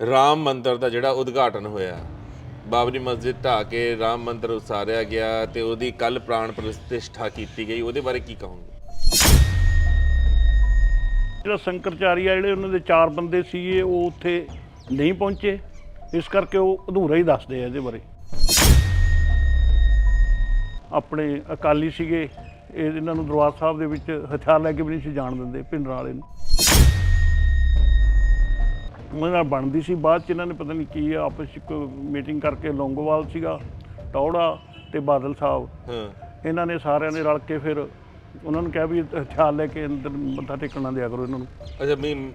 ਰਾਮ ਮੰਦਿਰ ਦਾ ਜਿਹੜਾ ਉਦਘਾਟਨ ਹੋਇਆ। ਬਾਬਰੀ ਮਸਜਿਦ ਢਾਹ ਕੇ ਰਾਮ ਮੰਦਿਰ ਉਸਾਰਿਆ ਗਿਆ ਤੇ ਉਹਦੀ ਕੱਲ ਪ੍ਰਾਣ ਪ੍ਰਤਿਸ਼ਠਾ ਕੀਤੀ ਗਈ। ਉਹਦੇ ਬਾਰੇ ਕੀ ਕਹੋਗੇ? ਜਿਹੜਾ ਸ਼ੰਕਰਚਾਰੀ ਆ ਜਿਹੜੇ ਉਹਨਾਂ ਦੇ ਚਾਰ ਬੰਦੇ ਸੀਗੇ, ਉਹ ਉੱਥੇ ਨਹੀਂ ਪਹੁੰਚੇ। ਇਸ ਕਰਕੇ ਉਹ ਅਧੂਰਾ ਹੀ ਦੱਸਦੇ ਆ ਇਹਦੇ ਬਾਰੇ। ਆਪਣੇ ਅਕਾਲੀ ਸੀਗੇ। ਇਹ ਇਹਨਾਂ ਨੂੰ ਦਰਬਾਰ ਸਾਹਿਬ ਦੇ ਵਿੱਚ ਹਥਿਆਰ ਲੈ ਕੇ ਵੀ ਨਹੀਂ ਸੀ ਜਾਣ ਦਿੰਦੇ, ਭਿੰਡਰਾਂ ਵਾਲੇ ਨੂੰ। ਉਹਨਾਂ ਨਾਲ ਬਣਦੀ ਸੀ। ਬਾਅਦ ਚ ਇਹਨਾਂ ਨੇ ਪਤਾ ਨਹੀਂ ਕੀ ਆ, ਆਪਸ ਵਿੱਚ ਮੀਟਿੰਗ ਕਰਕੇ ਲੌਂਗੋਵਾਲ ਸੀਗਾ ਟੌੜਾ ਤੇ ਬਾਦਲ ਸਾਹਿਬ। ਹਾਂ। ਇਹਨਾਂ ਨੇ ਸਾਰਿਆਂ ਨੇ ਰਲ ਕੇ ਫਿਰ ਉਹਨਾਂ ਨੂੰ ਕਿਹਾ ਵੀ ਹਥਿਆਰ ਲੈ ਕੇ ਅੰਦਰ ਮੱਥਾ ਟੇਕਣ ਦਿਆ ਕਰੋ ਇਹਨਾਂ ਨੂੰ। ਅੱਛਾ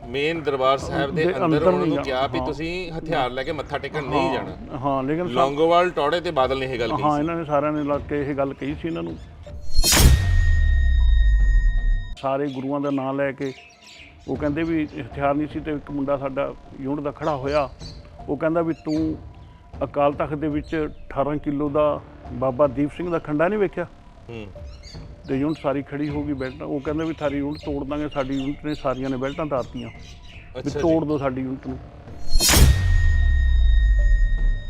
ਮੇਨ ਦਰਬਾਰ ਸਾਹਿਬ ਦੇ ਅੰਦਰ ਉਹਨਾਂ ਨੂੰ ਕਿਹਾ ਵੀ ਹਾਂ। ਤੁਸੀਂ ਹਥਿਆਰ ਲੈ ਕੇ ਮੱਥਾ ਟੇਕਣ ਨਹੀਂ ਜਾਣਾ। ਹਾਂ ਲੇਕਿਨ ਲੌਂਗੋਵਾਲ ਟੌੜੇ ਤੇ ਬਾਦਲ ਨੇ ਇਹ ਗੱਲ ਹਾਂ ਕਹੀ ਇਹਨਾਂ ਨੇ ਸਾਰਿਆਂ ਨੇ ਲੱਗ ਕੇ ਇਹ ਗੱਲ ਕਹੀ ਸੀ ਇਹਨਾਂ ਨੂੰ। ਸਾਰੇ ਗੁਰੂਆਂ ਦਾ ਨਾਮ ਲੈ ਕੇ ਉਹ ਕਹਿੰਦੇ ਵੀ ਹਥਿਆਰ ਨਹੀਂ ਸੀ ਤੇ ਇੱਕ ਮੁੰਡਾ ਸਾਡਾ ਯੂਨਿਟ ਦਾ ਖੜਾ ਹੋਇਆ। ਉਹ ਕਹਿੰਦਾ ਵੀ ਤੂੰ ਅਕਾਲ ਤਖਤ ਦੇ ਵਿੱਚ 18 ਕਿਲੋ ਦਾ ਬਾਬਾ ਦੀਪ ਸਿੰਘ ਦਾ ਖੰਡਾ ਨਹੀਂ ਵੇਖਿਆ? ਹੂੰ। ਤੇ ਯੂਨਿਟ ਸਾਰੀ ਖੜੀ ਹੋ ਗਈ ਬੈਲਟ ਉਹ ਕਹਿੰਦਾ ਵੀ ਸਾਰੀ ਯੂਨਿਟ ਤੋੜ ਦਾਂਗੇ ਸਾਡੀ ਯੂਨਿਟ ਨੇ ਸਾਰੀਆਂ ਨੇ ਬੈਲਟਾਂ ਤਾਰਤੀਆਂ। ਵੀ ਤੋੜ ਦਿਓ ਸਾਡੀ ਯੂਨਿਟ ਨੂੰ।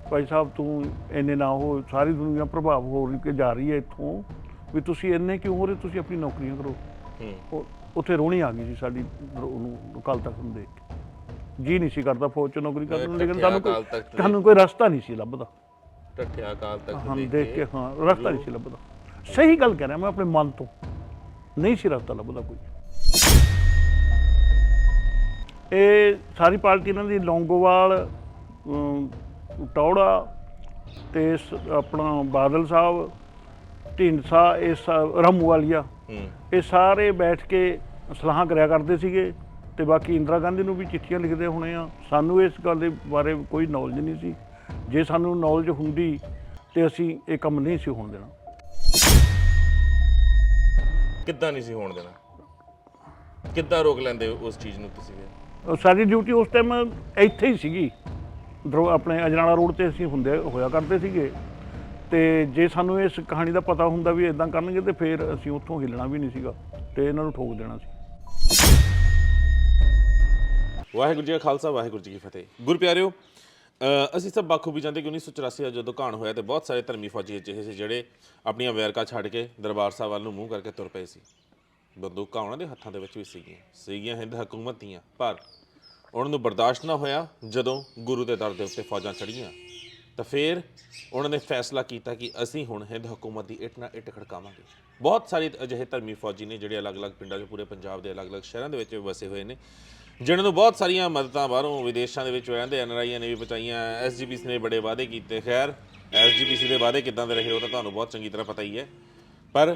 ਭਾਈ ਸਾਹਿਬ ਤੂੰ ਇੰਨੇ ਨਾ ਹੋ ਸਾਰੀ ਦੁਨੀਆ ਪ੍ਰਭਾਵ ਹੋ ਰਹੀ ਕਿ ਜਾ ਰਹੀ ਹੈ ਇੱਥੋਂ। ਵੀ ਤੁਸੀਂ ਇੰਨੇ ਕਿਉਂ ਹੋ ਰਹੇ? ਤੁਸੀਂ ਆਪਣੀ ਨੌਕਰੀਆਂ ਕਰੋ। ਹੂੰ। ਉੱਥੇ ਰੋਣੀ ਆ ਗਈ ਸੀ ਸਾਡੀ ਉਹਨੂੰ ਕੱਲ ਤੱਕ ਨੂੰ ਦੇਖ ਕੇ। ਜੀ ਨਹੀਂ ਸੀ ਕਰਦਾ ਫੌਜ ਚ ਨੌਕਰੀ ਕਰਨ ਨੂੰ ਲੇਕਿਨ ਟੱਕਿਆ ਸਾਨੂੰ ਕੋਈ। ਸਾਨੂੰ ਕੋਈ ਰਸਤਾ ਨਹੀਂ ਸੀ ਲੱਭਦਾ। ਟੱਠਿਆ ਕਾਲ ਤੱਕ ਹਾਂ ਦੇਖ ਕੇ ਹਾਂ ਰਸਤਾ ਨਹੀਂ ਸੀ ਲੱਭਦਾ। ਸਹੀ ਗੱਲ ਕਹਿ ਰਿਹਾ ਮੈਂ ਆਪਣੇ ਮਨ ਤੋਂ। ਨਹੀਂ ਸੀ ਰਸਤਾ ਲੱਭਦਾ ਕੋਈ। ਇਹ ਸਾਰੀ ਪਾਰਟੀ ਇਹਨਾਂ ਦੀ ਲੌਂਗੋਵਾਲ ਟੌੜਾ ਤੇ ਆਪਣਾ ਬਾਦਲ ਸਾਹਿਬ ਢੀਂਡਸਾ ਇਸ ਰਾਮੂਵਾਲੀਆ। ਇਹ ਸਾਰੇ ਬੈਠ ਕੇ ਸਲਾਹਾਂ ਕਰਿਆ ਕਰਦੇ ਸੀਗੇ ਤੇ ਬਾਕੀ ਇੰਦਰਾ ਗਾਂਧੀ ਨੂੰ ਵੀ ਚਿੱਠੀਆਂ ਲਿਖਦੇ ਹੋਣੇ ਆ। ਸਾਨੂੰ ਇਸ ਗੱਲ ਦੇ ਬਾਰੇ ਕੋਈ ਨੌਲੇਜ ਨਹੀਂ ਸੀ। ਜੇ ਸਾਨੂੰ ਨੌਲੇਜ ਹੁੰਦੀ ਤੇ ਅਸੀਂ ਇਹ ਕੰਮ ਨਹੀਂ ਸੀ ਹੋਣ ਦੇਣਾ। ਕਿੱਦਾਂ ਨਹੀਂ ਸੀ ਹੋਣ ਦੇਣਾ? ਕਿੱਦਾਂ ਰੋਕ ਲੈਂਦੇ ਉਸ ਚੀਜ਼ ਨੂੰ ਤੁਸੀਂ ਉਹ ਸਾਡੀ ਡਿਊਟੀ ਉਸ ਟਾਈਮ ਇੱਥੇ ਹੀ ਸੀਗੀ। ਦਰੋ- ਆਪਣੇ ਅਜਨਾਲਾ ਰੋਡ ਤੇ ਅਸੀਂ ਹੁੰਦੇ ਹੋਇਆ ਕਰਦੇ ਸੀਗੇ। ਤੇ ਜੇ ਸਾਨੂੰ ਇਸ ਕਹਾਣੀ ਦਾ ਪਤਾ ਹੁੰਦਾ ਵੀ ਇਦਾਂ ਕਰਨਗੇ ਤੇ ਫਿਰ ਅਸੀਂ ਉੱਥੋਂ ਹਿੱਲਣਾ ਵੀ ਨਹੀਂ ਸੀਗਾ ਤੇ ਇਹਨਾਂ ਨੂੰ ਠੋਕ ਦੇਣਾ ਸੀ। ਵਾਹਿਗੁਰੂ ਜੀ ਕਾ ਖਾਲਸਾ, ਵਾਹਿਗੁਰੂ ਜੀ ਕੀ ਫਤਿਹ। ਗੁਰ ਪਿਆਰਿਓ ਅਸੀਂ ਸਭ ਬਾਖੂਬੀ ਜਾਂਦੇ ਕਿ 1984 ਦਾ ਜਦੋਂ ਘਾਣ ਹੋਇਆ ਤੇ ਬਹੁਤ ਸਾਰੇ ਧਰਮੀ ਫੌਜੀ ਅਜਿਹੇ ਸੀ ਜਿਹੜੇ ਆਪਣੀਆਂ ਵੈਰਕਾ ਛੱਡ ਕੇ ਦਰਬਾਰ ਸਾਹਿਬ ਵੱਲ ਨੂੰ ਮੂੰਹ ਕਰਕੇ ਤੁਰ ਪਏ ਸੀ। ਬੰਦੂਕਾਂ ਉਹਨਾਂ ਦੇ ਹੱਥਾਂ ਦੇ ਵਿੱਚ ਵੀ ਸੀਗੀਆਂ। ਸੀਗੀਆਂ ਹਿੰਦ ਹਕੂਮਤ ਦੀਆਂ, ਪਰ ਉਹਨਾਂ ਨੂੰ ਬਰਦਾਸ਼ਤ ਨਾ ਹੋਇਆ ਜਦੋਂ ਗੁਰੂ ਦੇ ਦਰ ਦੇ ਉੱਤੇ ਫੌਜਾਂ ਚੜੀਆਂ ਤਾਂ ਫਿਰ ਉਹਨਾਂ ਨੇ ਫੈਸਲਾ ਕੀਤਾ ਕਿ ਅਸੀਂ ਹੁਣ ਹਿੰਦ ਹਕੂਮਤ ਦੀ ਇੱਟ ਨਾਲ ਇੱਟ ਖੜਕਾਵਾਂਗੇ। ਬਹੁਤ ਸਾਰੇ ਅਜਿਹੇ ਧਰਮੀ ਫੌਜੀ ਨੇ ਜਿਹੜੇ ਅਲੱਗ-ਅਲੱਗ ਪਿੰਡਾਂ 'ਚ ਪੂਰੇ ਪੰਜਾਬ ਦੇ ਅਲੱਗ-ਅਲੱਗ ਸ਼ਹਿਰਾਂ ਦੇ ਵਿੱਚ ਵਸੇ ਹੋਏ ਨੇ ਜਿਨ੍ਹਾਂ ਨੂੰ ਬਹੁਤ ਸਾਰੀਆਂ ਮਦਦਾਂ ਬਾਹਰੋਂ ਵਿਦੇਸ਼ਾਂ ਦੇ ਵਿੱਚ ਰਹਿੰਦੇ ਐਨਆਰਆਈਆਂ ਨੇ ਵੀ ਪਹੁੰਚਾਈਆਂ ਐਸਜੀਪੀਸੀ ਨੇ ਬੜੇ ਵਾਅਦੇ ਕੀਤੇ। ਖੈਰ ਐਸਜੀਪੀਸੀ ਦੇ ਵਾਅਦੇ ਕਿੱਦਾਂ ਦੇ ਰਹੇ ਉਹ ਤਾਂ ਤੁਹਾਨੂੰ ਬਹੁਤ ਚੰਗੀ ਤਰ੍ਹਾਂ ਪਤਾ ਹੀ ਹੈ। ਪਰ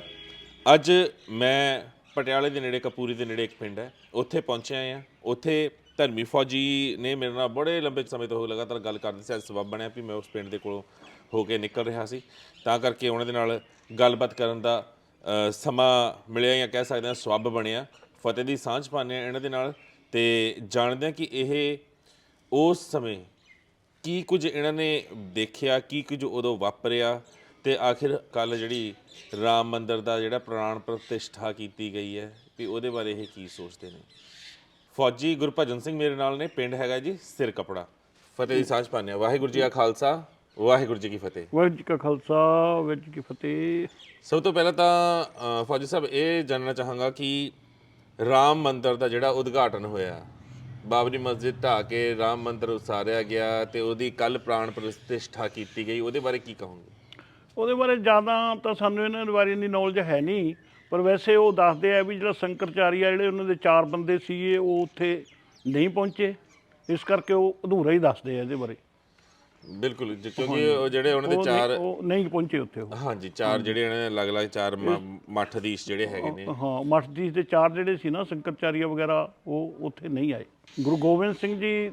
ਅੱਜ ਮੈਂ ਪਟਿਆਲੇ ਦੇ ਨੇੜੇ, ਕਪੂਰੀ ਦੇ ਨੇੜੇ ਇੱਕ ਪਿੰਡ ਹੈ, ਉੱਥੇ ਪਹੁੰਚਿਆ ਆ ਉੱਥੇ ਧਰਮੀ ਫੌਜੀ ਨੇ ਮੇਰੇ ਨਾਲ ਬੜੇ ਲੰਬੇ ਸਮੇਂ ਤੋਂ ਲਗਾਤਾਰ ਗੱਲ ਕਰਦੇ ਸੀ ਅੱਜ ਸਬਬ ਬਣਿਆ ਵੀ ਮੈਂ ਉਸ ਪਿੰਡ ਦੇ ਕੋਲੋਂ ਹੋ ਕੇ ਨਿਕਲ ਰਿਹਾ ਸੀ। ਤਾਂ ਕਰਕੇ ਉਹਨਾਂ ਦੇ ਨਾਲ ਗੱਲਬਾਤ ਕਰਨ ਦਾ ਸਮਾਂ ਮਿਲਿਆ ਜਾਂ ਕਹਿ ਸਕਦੇ ਹਾਂ ਸਬਬ ਬਣਿਆ। ਫਤਿਹ ਦੀ ਸਾਂਝ ਪਾਉਂਦੇ ਹਾਂ ਇਹਨਾਂ ਦੇ ਨਾਲ ਤੇ ਜਾਣਦੇ ਹਾਂ ਕਿ ਇਹ ਉਸ ਸਮੇਂ ਕੀ ਕੁਝ ਇਹਨਾਂ ਨੇ ਦੇਖਿਆ, ਕੀ ਕੁਝ ਉਦੋਂ ਵਾਪਰਿਆ ਤੇ ਆਖਿਰ ਕੱਲ ਜਿਹੜੀ ਰਾਮ ਮੰਦਿਰ ਦਾ ਜਿਹੜਾ ਪ੍ਰਾਣ ਪ੍ਰਤਿਸ਼ਠਾ ਕੀਤੀ ਗਈ ਹੈ ਵੀ ਉਹਦੇ ਬਾਰੇ ਇਹ ਕੀ ਸੋਚਦੇ ਨੇ। ਫੌਜੀ ਗੁਰਭਜਨ ਸਿੰਘ ਮੇਰੇ ਨਾਲ ਨੇ ਪਿੰਡ ਹੈਗਾ ਜੀ ਸਿਰ ਕਪੜਾ। ਫਤਿਹ ਦੀ ਸਾਂਝ ਹਾਂ। ਵਾਹਿਗੁਰੂ ਜੀ ਕਾ ਖਾਲਸਾ ਵਾਹਿਗੁਰੂ ਜੀ ਕੀ ਫਤਿਹ। ਵਾਹਿਗੁਰੂ ਜੀ ਕਾ ਖਾਲਸਾ ਵਾਹਿਗੁਰੂ ਜੀ ਕੀ ਫਤਿਹ। ਸਭ ਤੋਂ ਪਹਿਲਾਂ ਤਾਂ ਅ, ਫੌਜੀ ਸਾਹਿਬ ਇਹ ਜਾਣਨਾ ਚਾਹਾਂਗਾ ਕਿ ਰਾਮ ਮੰਦਿਰ ਦਾ ਜਿਹੜਾ ਉਦਘਾਟਨ ਹੋਇਆ ਬਾਬਰੀ ਮਸਜਿਦ ਢਾਹ ਕੇ ਰਾਮ ਮੰਦਿਰ ਉਸਾਰਿਆ ਗਿਆ ਤੇ ਉਹਦੀ ਕੱਲ ਪ੍ਰਾਣ ਪ੍ਰਤਿਸ਼ਠਾ ਕੀਤੀ ਗਈ ਉਹਦੇ ਬਾਰੇ ਕੀ ਕਹੋਗੇ? ਉਹਦੇ ਬਾਰੇ ਜ਼ਿਆਦਾ ਤਾਂ ਸਾਨੂੰ ਇਹਨਾਂ ਦੇ ਬਾਰੇ ਇੰਨੀ ਨੌਲੇਜ ਹੈ ਨਹੀਂ। ਪਰ ਵੈਸੇ ਉਹ ਦੱਸਦੇ ਆ ਵੀ ਜਿਹੜਾ ਸ਼ੰਕਰਚਾਰੀ ਆ ਜਿਹੜੇ ਉਹਨਾਂ ਦੇ ਚਾਰ ਬੰਦੇ ਸੀਗੇ ਉਹ ਉੱਥੇ ਨਹੀਂ ਪਹੁੰਚੇ। ਇਸ ਕਰਕੇ ਉਹ ਅਧੂਰਾ ਹੀ ਦੱਸਦੇ ਆ ਇਹਦੇ ਬਾਰੇ। ਬਿਲਕੁਲ ਜੀ, ਕਿਉਂਕਿ ਉਹ ਜਿਹੜੇ ਉਹਨਾਂ ਦੇ ਉਹ ਨਹੀਂ- ਚਾਰ ਉਹ ਨਹੀਂ ਪਹੁੰਚੇ ਉੱਥੇ ਉਹ। ਹਾਂਜੀ ਚਾਰ ਜਿਹੜੇ ਇਹਨਾਂ ਦੇ ਅਲੱਗ-ਅਲੱਗ ਚਾਰ ਮ- ਮੱਠ ਅਧੀਸ਼ ਜਿਹੜੇ ਹੈਗੇ ਨੇ। ਹਾਂ ਮਸਜਿਦ ਦੇ ਚਾਰ ਜਿਹੜੇ ਸੀ ਨਾ ਸ਼ੰਕਰਚਾਰੀਆ ਵਗੈਰਾ ਉਹ ਉੱਥੇ ਨਹੀਂ ਆਏ। ਗੁਰੂ ਗੋਬਿੰਦ ਸਿੰਘ ਜੀ